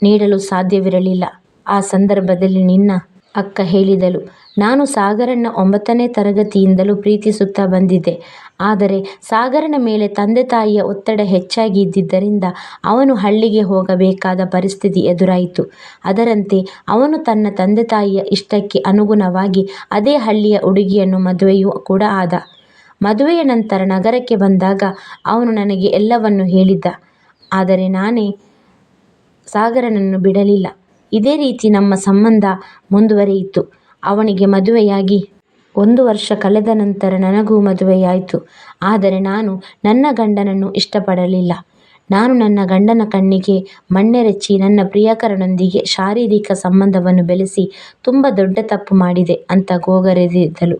ನೀಡಲು ಸಾಧ್ಯವಿರಲಿಲ್ಲ. ಆ ಸಂದರ್ಭದಲ್ಲಿ ನಿನ್ನ ಅಕ್ಕ ಹೇಳಿದಳು, ನಾನು ಸಾಗರನ್ನ ಒಂಬತ್ತನೇ ತರಗತಿಯಿಂದಲೂ ಪ್ರೀತಿಸುತ್ತಾ ಬಂದಿದ್ದೆ. ಆದರೆ ಸಾಗರನ ಮೇಲೆ ತಂದೆ ತಾಯಿಯ ಒತ್ತಡ ಹೆಚ್ಚಾಗಿ ಇದ್ದಿದ್ದರಿಂದ ಅವನು ಹಳ್ಳಿಗೆ ಹೋಗಬೇಕಾದ ಪರಿಸ್ಥಿತಿ ಎದುರಾಯಿತು. ಅದರಂತೆ ಅವನು ತನ್ನ ತಂದೆ ತಾಯಿಯ ಇಷ್ಟಕ್ಕೆ ಅನುಗುಣವಾಗಿ ಅದೇ ಹಳ್ಳಿಯ ಹುಡುಗಿಯನ್ನು ಮದುವೆಯೂ ಕೂಡ ಆದ. ಮದುವೆಯ ನಂತರ ನಗರಕ್ಕೆ ಬಂದಾಗ ಅವನು ನನಗೆ ಎಲ್ಲವನ್ನೂ ಹೇಳಿದ್ದ. ಆದರೆ ನಾನೇ ಸಾಗರನನ್ನು ಬಿಡಲಿಲ್ಲ. ಇದೇ ರೀತಿ ನಮ್ಮ ಸಂಬಂಧ ಮುಂದುವರೆಯಿತು. ಅವನಿಗೆ ಮದುವೆಯಾಗಿ ಒಂದು ವರ್ಷ ಕಳೆದ ನಂತರ ನನಗೂ ಮದುವೆಯಾಯಿತು ಆದರೆ ನಾನು ನನ್ನ ಗಂಡನನ್ನು ಇಷ್ಟಪಡಲಿಲ್ಲ. ನಾನು ನನ್ನ ಗಂಡನ ಕಣ್ಣಿಗೆ ಮಣ್ಣೆರಚಿ ನನ್ನ ಪ್ರಿಯಕರನೊಂದಿಗೆ ಶಾರೀರಿಕ ಸಂಬಂಧವನ್ನು ಬೆಳೆಸಿ ತುಂಬ ದೊಡ್ಡ ತಪ್ಪು ಮಾಡಿದೆ ಅಂತ ಗೋಗರೆದಿದ್ದಳು.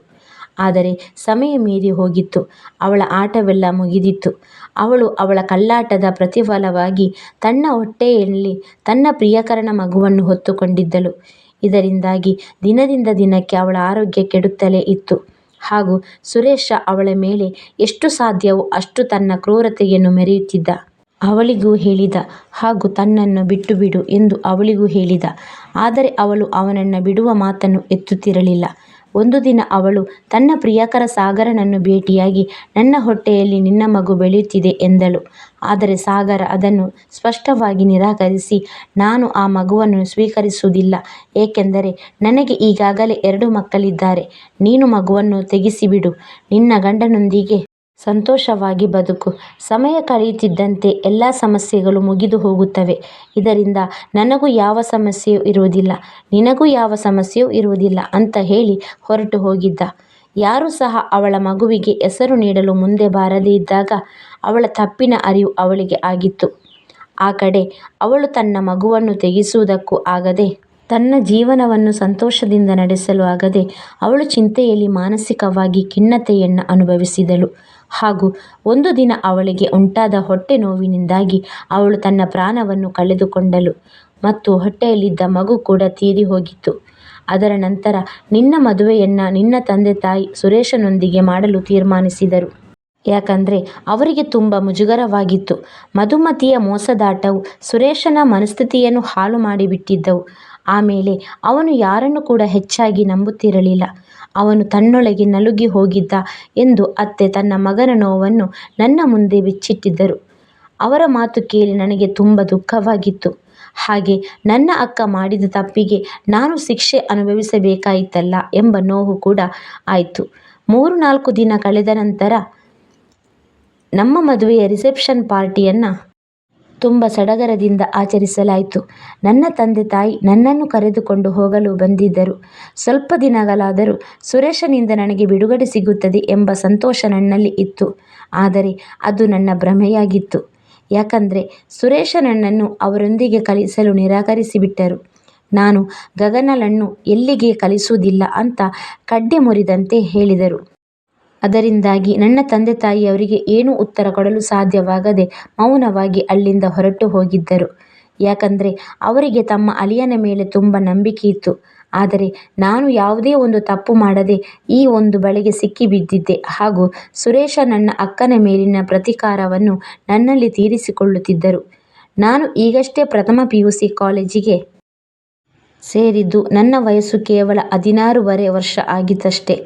ಆದರೆ ಸಮಯ ಮೀರಿ ಹೋಗಿತ್ತು. ಅವಳ ಆಟವೆಲ್ಲ ಮುಗಿದಿತ್ತು. ಅವಳು ಅವಳ ಕಳ್ಳಾಟದ ಪ್ರತಿಫಲವಾಗಿ ತನ್ನ ಹೊಟ್ಟೆಯಲ್ಲಿ ತನ್ನ ಪ್ರಿಯಕರನ ಮಗುವನ್ನು ಹೊತ್ತುಕೊಂಡಿದ್ದಳು. ಇದರಿಂದಾಗಿ ದಿನದಿಂದ ದಿನಕ್ಕೆ ಅವಳ ಆರೋಗ್ಯ ಕೆಡುತ್ತಲೇ ಇತ್ತು. ಹಾಗೂ ಸುರೇಶ ಅವಳ ಮೇಲೆ ಎಷ್ಟು ಸಾಧ್ಯವೋ ಅಷ್ಟು ತನ್ನ ಕ್ರೂರತೆಯನ್ನು ಮೆರೆಯುತ್ತಿದ್ದ. ಅವಳಿಗೂ ಹೇಳಿದ, ಹಾಗೂ ತನ್ನನ್ನು ಬಿಟ್ಟುಬಿಡು ಎಂದು ಅವಳಿಗೂ ಹೇಳಿದ. ಆದರೆ ಅವಳು ಅವನನ್ನು ಬಿಡುವ ಮಾತನ್ನು ಎತ್ತುತ್ತಿರಲಿಲ್ಲ. ಒಂದು ದಿನ ಅವಳು ತನ್ನ ಪ್ರಿಯಕರ ಸಾಗರನನ್ನು ಭೇಟಿಯಾಗಿ, ನನ್ನ ಹೊಟ್ಟೆಯಲ್ಲಿ ನಿನ್ನ ಮಗು ಬೆಳೆಯುತ್ತಿದೆ ಎಂದಳು. ಆದರೆ ಸಾಗರ ಅದನ್ನು ಸ್ಪಷ್ಟವಾಗಿ ನಿರಾಕರಿಸಿ, ನಾನು ಆ ಮಗುವನ್ನು ಸ್ವೀಕರಿಸುವುದಿಲ್ಲ. ಏಕೆಂದರೆ ನನಗೆ ಈಗಾಗಲೇ ಎರಡು ಮಕ್ಕಳಿದ್ದಾರೆ. ನೀನು ಮಗುವನ್ನು ತೆಗೆಸಿಬಿಡು. ನಿನ್ನ ಗಂಡನೊಂದಿಗೆ ಸಂತೋಷವಾಗಿ ಬದುಕು. ಸಮಯ ಕಳೆಯುತ್ತಿದ್ದಂತೆ ಎಲ್ಲ ಸಮಸ್ಯೆಗಳು ಮುಗಿದು ಹೋಗುತ್ತವೆ. ಇದರಿಂದ ನನಗೂ ಯಾವ ಸಮಸ್ಯೆಯೂ ಇರುವುದಿಲ್ಲ. ನಿನಗೂ ಯಾವ ಸಮಸ್ಯೆಯೂ ಇರುವುದಿಲ್ಲ ಅಂತ ಹೇಳಿ ಹೊರಟು ಹೋಗಿದ್ದ. ಯಾರೂ ಸಹ ಅವಳ ಮಗುವಿಗೆ ಹೆಸರು ನೀಡಲು ಮುಂದೆ ಬಾರದೇ ಇದ್ದಾಗ ಅವಳ ತಪ್ಪಿನ ಅರಿವು ಅವಳಿಗೆ ಆಗಿತ್ತು. ಆ ಕಡೆ ಅವಳು ತನ್ನ ಮಗುವನ್ನು ತೆಗೆಸುವುದಕ್ಕೂ ಆಗದೆ, ತನ್ನ ಜೀವನವನ್ನು ಸಂತೋಷದಿಂದ ನಡೆಸಲು ಆಗದೆ ಅವಳು ಚಿಂತೆಯಲ್ಲಿ ಮಾನಸಿಕವಾಗಿ ಖಿನ್ನತೆಯನ್ನು ಅನುಭವಿಸಿದಳು. ಹಾಗೂ ಒಂದು ದಿನ ಅವಳಿಗೆ ಉಂಟಾದ ಹೊಟ್ಟೆ ನೋವಿನಿಂದಾಗಿ ಅವಳು ತನ್ನ ಪ್ರಾಣವನ್ನು ಕಳೆದುಕೊಂಡಳು ಮತ್ತು ಹೊಟ್ಟೆಯಲ್ಲಿದ್ದ ಮಗು ಕೂಡ ತೀರಿ ಹೋಗಿತ್ತು. ಅದರ ನಂತರ ನಿನ್ನ ಮದುವೆಯನ್ನು ನಿನ್ನ ತಂದೆ ತಾಯಿ ಸುರೇಶನೊಂದಿಗೆ ಮಾಡಲು ತೀರ್ಮಾನಿಸಿದರು. ಯಾಕಂದರೆ ಅವರಿಗೆ ತುಂಬ ಮುಜುಗರವಾಗಿತ್ತು. ಮಧುಮತಿಯ ಮೋಸದಾಟವು ಸುರೇಶನ ಮನಸ್ಥಿತಿಯನ್ನು ಹಾಳು ಮಾಡಿಬಿಟ್ಟಿದ್ದವು. ಆಮೇಲೆ ಅವನು ಯಾರನ್ನು ಕೂಡ ಹೆಚ್ಚಾಗಿ ನಂಬುತ್ತಿರಲಿಲ್ಲ. ಅವನು ತನ್ನೊಳಗೆ ನಲುಗಿ ಹೋಗಿದ್ದ ಎಂದು ಅತ್ತೆ ತನ್ನ ಮಗನ ನೋವನ್ನು ನನ್ನ ಮುಂದೆ ಬಿಚ್ಚಿಟ್ಟಿದ್ದರು. ಅವರ ಮಾತು ಕೇಳಿ ನನಗೆ ತುಂಬ ದುಃಖವಾಗಿತ್ತು. ಹಾಗೆ ನನ್ನ ಅಕ್ಕ ಮಾಡಿದ ತಪ್ಪಿಗೆ ನಾನು ಶಿಕ್ಷೆ ಅನುಭವಿಸಬೇಕಾಯಿತಲ್ಲ ಎಂಬ ನೋವು ಕೂಡ ಆಯಿತು ಮೂರು ನಾಲ್ಕು ದಿನ ಕಳೆದ ನಂತರ ನಮ್ಮ ಮದುವೆಯ ರಿಸೆಪ್ಷನ್ ಪಾರ್ಟಿಯನ್ನ ತುಂಬ ಸಡಗರದಿಂದ ಆಚರಿಸಲಾಯಿತು ನನ್ನ ತಂದೆ ತಾಯಿ ನನ್ನನ್ನು ಕರೆದುಕೊಂಡು ಹೋಗಲು ಬಂದಿದ್ದರು. ಸ್ವಲ್ಪ ದಿನಗಳಾದರೂ ಸುರೇಶನಿಂದ ನನಗೆ ಬಿಡುಗಡೆ ಸಿಗುತ್ತದೆ ಎಂಬ ಸಂತೋಷ ನನ್ನಲ್ಲಿ ಇತ್ತು. ಆದರೆ ಅದು ನನ್ನ ಭ್ರಮೆಯಾಗಿತ್ತು. ಯಾಕಂದರೆ ಸುರೇಶ ನನ್ನನ್ನು ಅವರೊಂದಿಗೆ ಕಲಿಸಲು ನಿರಾಕರಿಸಿಬಿಟ್ಟರು. ನಾನು ಗಗನಳನ್ನು ಎಲ್ಲಿಗೆ ಕಲಿಸುವುದಿಲ್ಲ ಅಂತ ಕಡ್ಡೆ ಮುರಿದಂತೆ ಹೇಳಿದರು. ಅದರಿಂದಾಗಿ ನನ್ನ ತಂದೆ ತಾಯಿ ಅವರಿಗೆ ಏನೂ ಉತ್ತರ ಕೊಡಲು ಸಾಧ್ಯವಾಗದೆ ಮೌನವಾಗಿ ಅಲ್ಲಿಂದ ಹೊರಟು ಹೋಗಿದ್ದರು. ಯಾಕಂದರೆ ಅವರಿಗೆ ತಮ್ಮ ಅಳಿಯನ ಮೇಲೆ ತುಂಬ ನಂಬಿಕೆಯಿತ್ತು. ಆದರೆ ನಾನು ಯಾವುದೇ ಒಂದು ತಪ್ಪು ಮಾಡದೆ ಈ ಒಂದು ಬಲೆಗೆ ಸಿಕ್ಕಿಬಿದ್ದಿದ್ದೆ ಹಾಗೂ ಸುರೇಶ ನನ್ನ ಅಕ್ಕನ ಮೇಲಿನ ಪ್ರತಿಕಾರವನ್ನು ನನ್ನಲ್ಲಿ ತೀರಿಸಿಕೊಳ್ಳುತ್ತಿದ್ದರು. ನಾನು ಈಗಷ್ಟೇ ಪ್ರಥಮ ಪಿ ಯು ಸಿ ಕಾಲೇಜಿಗೆ ಸೇರಿದ್ದು. ನನ್ನ ವಯಸ್ಸು ಕೇವಲ ಹದಿನಾರೂವರೆ ವರ್ಷ ಆಗಿತ್ತಷ್ಟೆ.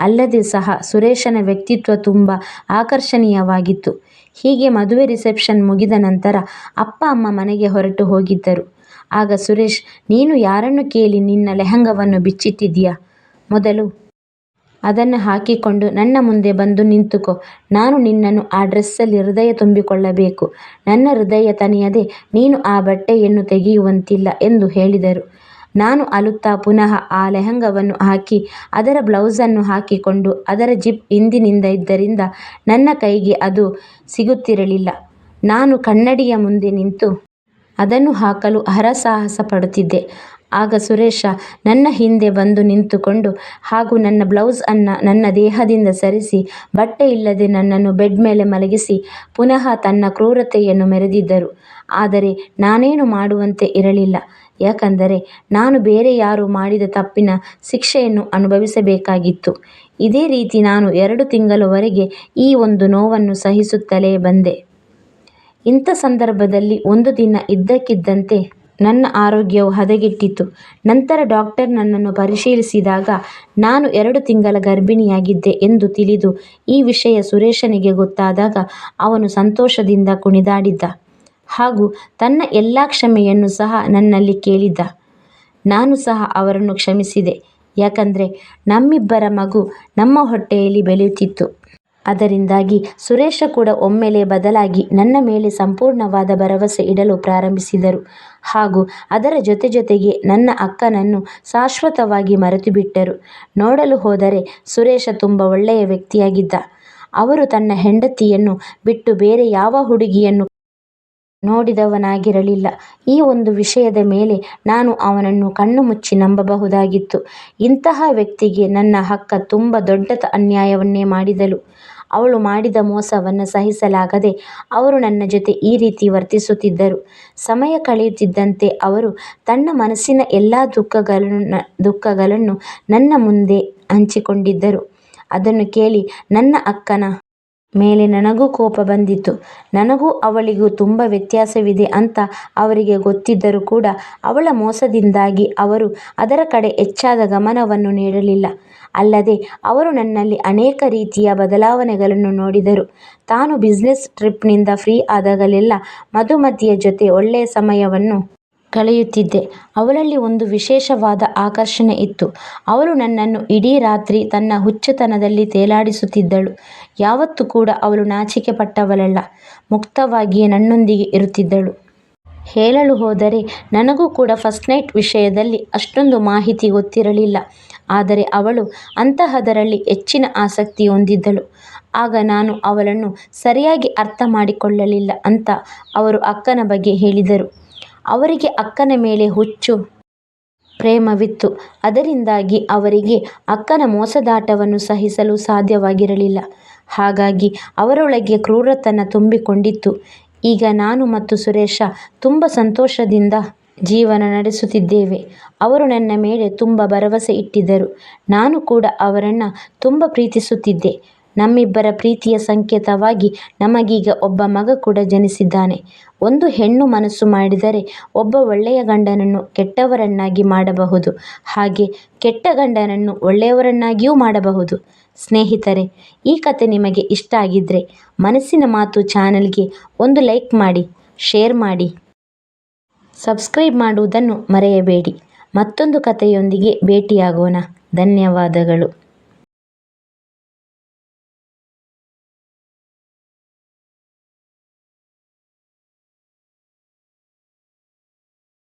ಅಲ್ಲದೆ ಸಹ ಸುರೇಶನ ವ್ಯಕ್ತಿತ್ವ ತುಂಬ ಆಕರ್ಷಣೀಯವಾಗಿತ್ತು. ಹೀಗೆ ಮದುವೆ ರಿಸೆಪ್ಷನ್ ಮುಗಿದ ನಂತರ ಅಪ್ಪ ಅಮ್ಮ ಮನೆಗೆ ಹೊರಟು ಹೋಗಿದ್ದರು ಆಗ ಸುರೇಶ್, ನೀನು ಯಾರನ್ನು ಕೇಳಿ ನಿನ್ನ ಲೆಹಂಗವನ್ನು ಬಿಚ್ಚಿಟ್ಟಿದ್ದೀಯಾ ಮೊದಲು ಅದನ್ನು ಹಾಕಿಕೊಂಡು ನನ್ನ ಮುಂದೆ ಬಂದು ನಿಂತುಕೋ ನಾನು ನಿನ್ನನ್ನು ಆ ಡ್ರೆಸ್ಸಲ್ಲಿ ಹೃದಯ ತುಂಬಿಕೊಳ್ಳಬೇಕು ನನ್ನ ಹೃದಯ ತನಿಯದೆ ನೀನು ಆ ಬಟ್ಟೆಯನ್ನು ತೆಗೆಯುವಂತಿಲ್ಲ ಎಂದು ಹೇಳಿದರು ನಾನು ಅಳುತ್ತಾ ಪುನಃ ಆ ಲೆಹಂಗವನ್ನು ಹಾಕಿ, ಅದರ ಬ್ಲೌಸನ್ನು ಹಾಕಿಕೊಂಡು, ಅದರ ಜಿಪ್ ಹಿಂದಿನಿಂದ ಇದ್ದರಿಂದ ನನ್ನ ಕೈಗೆ ಅದು ಸಿಗುತ್ತಿರಲಿಲ್ಲ. ನಾನು ಕನ್ನಡಿಯ ಮುಂದೆ ನಿಂತು ಅದನ್ನು ಹಾಕಲು ಹರಸಾಹಸ ಪಡುತ್ತಿದ್ದೆ. ಆಗ ಸುರೇಶ ನನ್ನ ಹಿಂದೆ ಬಂದು ನಿಂತುಕೊಂಡು, ಹಾಗೂ ನನ್ನ ಬ್ಲೌಸ್ ಅನ್ನ ನನ್ನ ದೇಹದಿಂದ ಸರಿಸಿ, ಬಟ್ಟೆ ಇಲ್ಲದೆ ನನ್ನನ್ನು ಬೆಡ್ ಮೇಲೆ ಮಲಗಿಸಿ, ಪುನಃ ತನ್ನ ಕ್ರೂರತೆಯನ್ನು ಮೆರೆದಿದ್ದರು. ಆದರೆ ನಾನೇನು ಮಾಡುವಂತೆ ಇರಲಿಲ್ಲ. ಯಾಕಂದರೆ ನಾನು ಬೇರೆ ಯಾರು ಮಾಡಿದ ತಪ್ಪಿನ ಶಿಕ್ಷೆಯನ್ನು ಅನುಭವಿಸಬೇಕಾಗಿತ್ತು. ಇದೇ ರೀತಿ ನಾನು ಎರಡು ತಿಂಗಳವರೆಗೆ ಈ ಒಂದು ನೋವನ್ನು ಸಹಿಸುತ್ತಲೇ ಬಂದೆ. ಇಂಥ ಸಂದರ್ಭದಲ್ಲಿ ಒಂದು ದಿನ ಇದ್ದಕ್ಕಿದ್ದಂತೆ ನನ್ನ ಆರೋಗ್ಯವು ಹದಗೆಟ್ಟಿತು ನಂತರ ಡಾಕ್ಟರ್ ನನ್ನನ್ನು ಪರಿಶೀಲಿಸಿದಾಗ ನಾನು ಎರಡು ತಿಂಗಳ ಗರ್ಭಿಣಿಯಾಗಿದ್ದೆ ಎಂದು ತಿಳಿದು ಈ ವಿಷಯ ಸುರೇಶನಿಗೆ ಗೊತ್ತಾದಾಗ ಅವನು ಸಂತೋಷದಿಂದ ಕುಣಿದಾಡಿದ್ದ. ಹಾಗೂ ತನ್ನ ಎಲ್ಲ ಕ್ಷಮೆಯನ್ನು ಸಹ ನನ್ನಲ್ಲಿ ಕೇಳಿದ್ದ ನಾನು ಸಹ ಅವರನ್ನು ಕ್ಷಮಿಸಿದೆ. ಯಾಕಂದರೆ ನಮ್ಮಿಬ್ಬರ ಮಗು ನಮ್ಮ ಹೊಟ್ಟೆಯಲ್ಲಿ ಬೆಳೆಯುತ್ತಿತ್ತು. ಅದರಿಂದಾಗಿ ಸುರೇಶ ಕೂಡ ಒಮ್ಮೆಲೇ ಬದಲಾಗಿ ನನ್ನ ಮೇಲೆ ಸಂಪೂರ್ಣವಾದ ಭರವಸೆ ಇಡಲು ಪ್ರಾರಂಭಿಸಿದರು. ಹಾಗೂ ಅದರ ಜೊತೆ ಜೊತೆಗೆ ನನ್ನ ಅಕ್ಕನನ್ನು ಶಾಶ್ವತವಾಗಿ ಮರೆತುಬಿಟ್ಟರು. ನೋಡಲು ಹೋದರೆ ಸುರೇಶ ತುಂಬ ಒಳ್ಳೆಯ ವ್ಯಕ್ತಿಯಾಗಿದ್ದ. ಅವರು ತನ್ನ ಹೆಂಡತಿಯನ್ನು ಬಿಟ್ಟು ಬೇರೆ ಯಾವ ಹುಡುಗಿಯನ್ನು ನೋಡಿದವನಾಗಿರಲಿಲ್ಲ. ಈ ಒಂದು ವಿಷಯದ ಮೇಲೆ ನಾನು ಅವನನ್ನು ಕಣ್ಣು ಮುಚ್ಚಿ ನಂಬಬಹುದಾಗಿತ್ತು. ಇಂತಹ ವ್ಯಕ್ತಿಗೆ ನನ್ನ ಹಕ್ಕ ತುಂಬ ದೊಡ್ಡ ಅನ್ಯಾಯವನ್ನೇ ಮಾಡಿದಳು. ಅವಳು ಮಾಡಿದ ಮೋಸವನ್ನು ಸಹಿಸಲಾಗದೆ ಅವರು ನನ್ನ ಜೊತೆ ಈ ರೀತಿ ವರ್ತಿಸುತ್ತಿದ್ದರು. ಸಮಯ ಕಳೆಯುತ್ತಿದ್ದಂತೆ ಅವರು ತನ್ನ ಮನಸ್ಸಿನ ಎಲ್ಲ ದುಃಖಗಳನ್ನು ದುಃಖಗಳನ್ನು ನನ್ನ ಮುಂದೆ ಹಂಚಿಕೊಂಡಿದ್ದರು. ಅದನ್ನು ಕೇಳಿ ನನ್ನ ಅಕ್ಕನ ಮೇಲೆ ನನಗೂ ಕೋಪ ಬಂದಿತ್ತು. ನನಗೂ ಅವಳಿಗೂ ತುಂಬ ವ್ಯತ್ಯಾಸವಿದೆ ಅಂತ ಅವರಿಗೆ ಗೊತ್ತಿದ್ದರೂ ಕೂಡ ಅವಳ ಮೋಸದಿಂದಾಗಿ ಅವರು ಅದರ ಕಡೆ ಹೆಚ್ಚಾದ ಗಮನವನ್ನು ನೀಡಲಿಲ್ಲ. ಅಲ್ಲದೆ ಅವರು ನನ್ನಲ್ಲಿ ಅನೇಕ ರೀತಿಯ ಬದಲಾವಣೆಗಳನ್ನು ನೋಡಿದರು. ತಾನು ಬಿಸ್ನೆಸ್ ಟ್ರಿಪ್ನಿಂದ ಫ್ರೀ ಆದಾಗಲೆಲ್ಲ ಮಧುಮತಿಯ ಜೊತೆ ಒಳ್ಳೆಯ ಸಮಯವನ್ನು ಕಳೆಯುತ್ತಿದ್ದೆ. ಅವಳಲ್ಲಿ ಒಂದು ವಿಶೇಷವಾದ ಆಕರ್ಷಣೆ ಇತ್ತು. ಅವಳು ನನ್ನನ್ನು ಇಡೀ ರಾತ್ರಿ ತನ್ನ ಹುಚ್ಚತನದಲ್ಲಿ ತೇಲಾಡಿಸುತ್ತಿದ್ದಳು. ಯಾವತ್ತೂ ಕೂಡ ಅವಳು ನಾಚಿಕೆ ಪಟ್ಟವಳಲ್ಲ ಮುಕ್ತವಾಗಿಯೇ ನನ್ನೊಂದಿಗೆ ಇರುತ್ತಿದ್ದಳು. ಹೇಳಲು ಹೋದರೆ ನನಗೂ ಕೂಡ ಫಸ್ಟ್ ನೈಟ್ ವಿಷಯದಲ್ಲಿ ಅಷ್ಟೊಂದು ಮಾಹಿತಿ ಗೊತ್ತಿರಲಿಲ್ಲ. ಆದರೆ ಅವಳು ಅಂತಹದರಲ್ಲಿ ಹೆಚ್ಚಿನ ಆಸಕ್ತಿ ಹೊಂದಿದ್ದಳು. ಆಗ ನಾನು ಅವಳನ್ನು ಸರಿಯಾಗಿ ಅರ್ಥ ಮಾಡಿಕೊಳ್ಳಲಿಲ್ಲ ಅಂತ ಅವರು ಅಕ್ಕನ ಬಗ್ಗೆ ಹೇಳಿದರು. ಅವರಿಗೆ ಅಕ್ಕನ ಮೇಲೆ ಹುಚ್ಚು ಪ್ರೇಮವಿತ್ತು. ಅದರಿಂದಾಗಿ ಅವರಿಗೆ ಅಕ್ಕನ ಮೋಸದಾಟವನ್ನು ಸಹಿಸಲು ಸಾಧ್ಯವಾಗಿರಲಿಲ್ಲ. ಹಾಗಾಗಿ ಅವರೊಳಗೆ ಕ್ರೂರತನ ತುಂಬಿಕೊಂಡಿತ್ತು. ಈಗ ನಾನು ಮತ್ತು ಸುರೇಶ ತುಂಬ ಸಂತೋಷದಿಂದ ಜೀವನ ನಡೆಸುತ್ತಿದ್ದೇವೆ. ಅವರು ನನ್ನ ಮೇಲೆ ತುಂಬ ಭರವಸೆ ಇಟ್ಟಿದ್ದರು. ನಾನು ಕೂಡ ಅವರನ್ನು ತುಂಬ ಪ್ರೀತಿಸುತ್ತಿದ್ದೆ. ನಮ್ಮಿಬ್ಬರ ಪ್ರೀತಿಯ ಸಂಕೇತವಾಗಿ ನಮಗೀಗ ಒಬ್ಬ ಮಗ ಕೂಡ ಜನಿಸಿದ್ದಾನೆ. ಒಂದು ಹೆಣ್ಣು ಮನಸ್ಸು ಮಾಡಿದರೆ ಒಬ್ಬ ಒಳ್ಳೆಯ ಗಂಡನನ್ನು ಕೆಟ್ಟವರನ್ನಾಗಿ ಮಾಡಬಹುದು. ಹಾಗೆ ಕೆಟ್ಟ ಗಂಡನನ್ನು ಒಳ್ಳೆಯವರನ್ನಾಗಿಯೂ ಮಾಡಬಹುದು. ಸ್ನೇಹಿತರೆ, ಈ ಕತೆ ನಿಮಗೆ ಇಷ್ಟ ಆಗಿದ್ದರೆ ಮನಸ್ಸಿನ ಮಾತು ಚಾನಲ್ಗೆ ಒಂದು ಲೈಕ್ ಮಾಡಿ, ಶೇರ್ ಮಾಡಿ. ಸಬ್ಸ್ಕ್ರೈಬ್ ಮಾಡುವುದನ್ನು ಮರೆಯಬೇಡಿ. ಮತ್ತೊಂದು ಕಥೆಯೊಂದಿಗೆ ಭೇಟಿಯಾಗೋಣ. ಧನ್ಯವಾದಗಳು.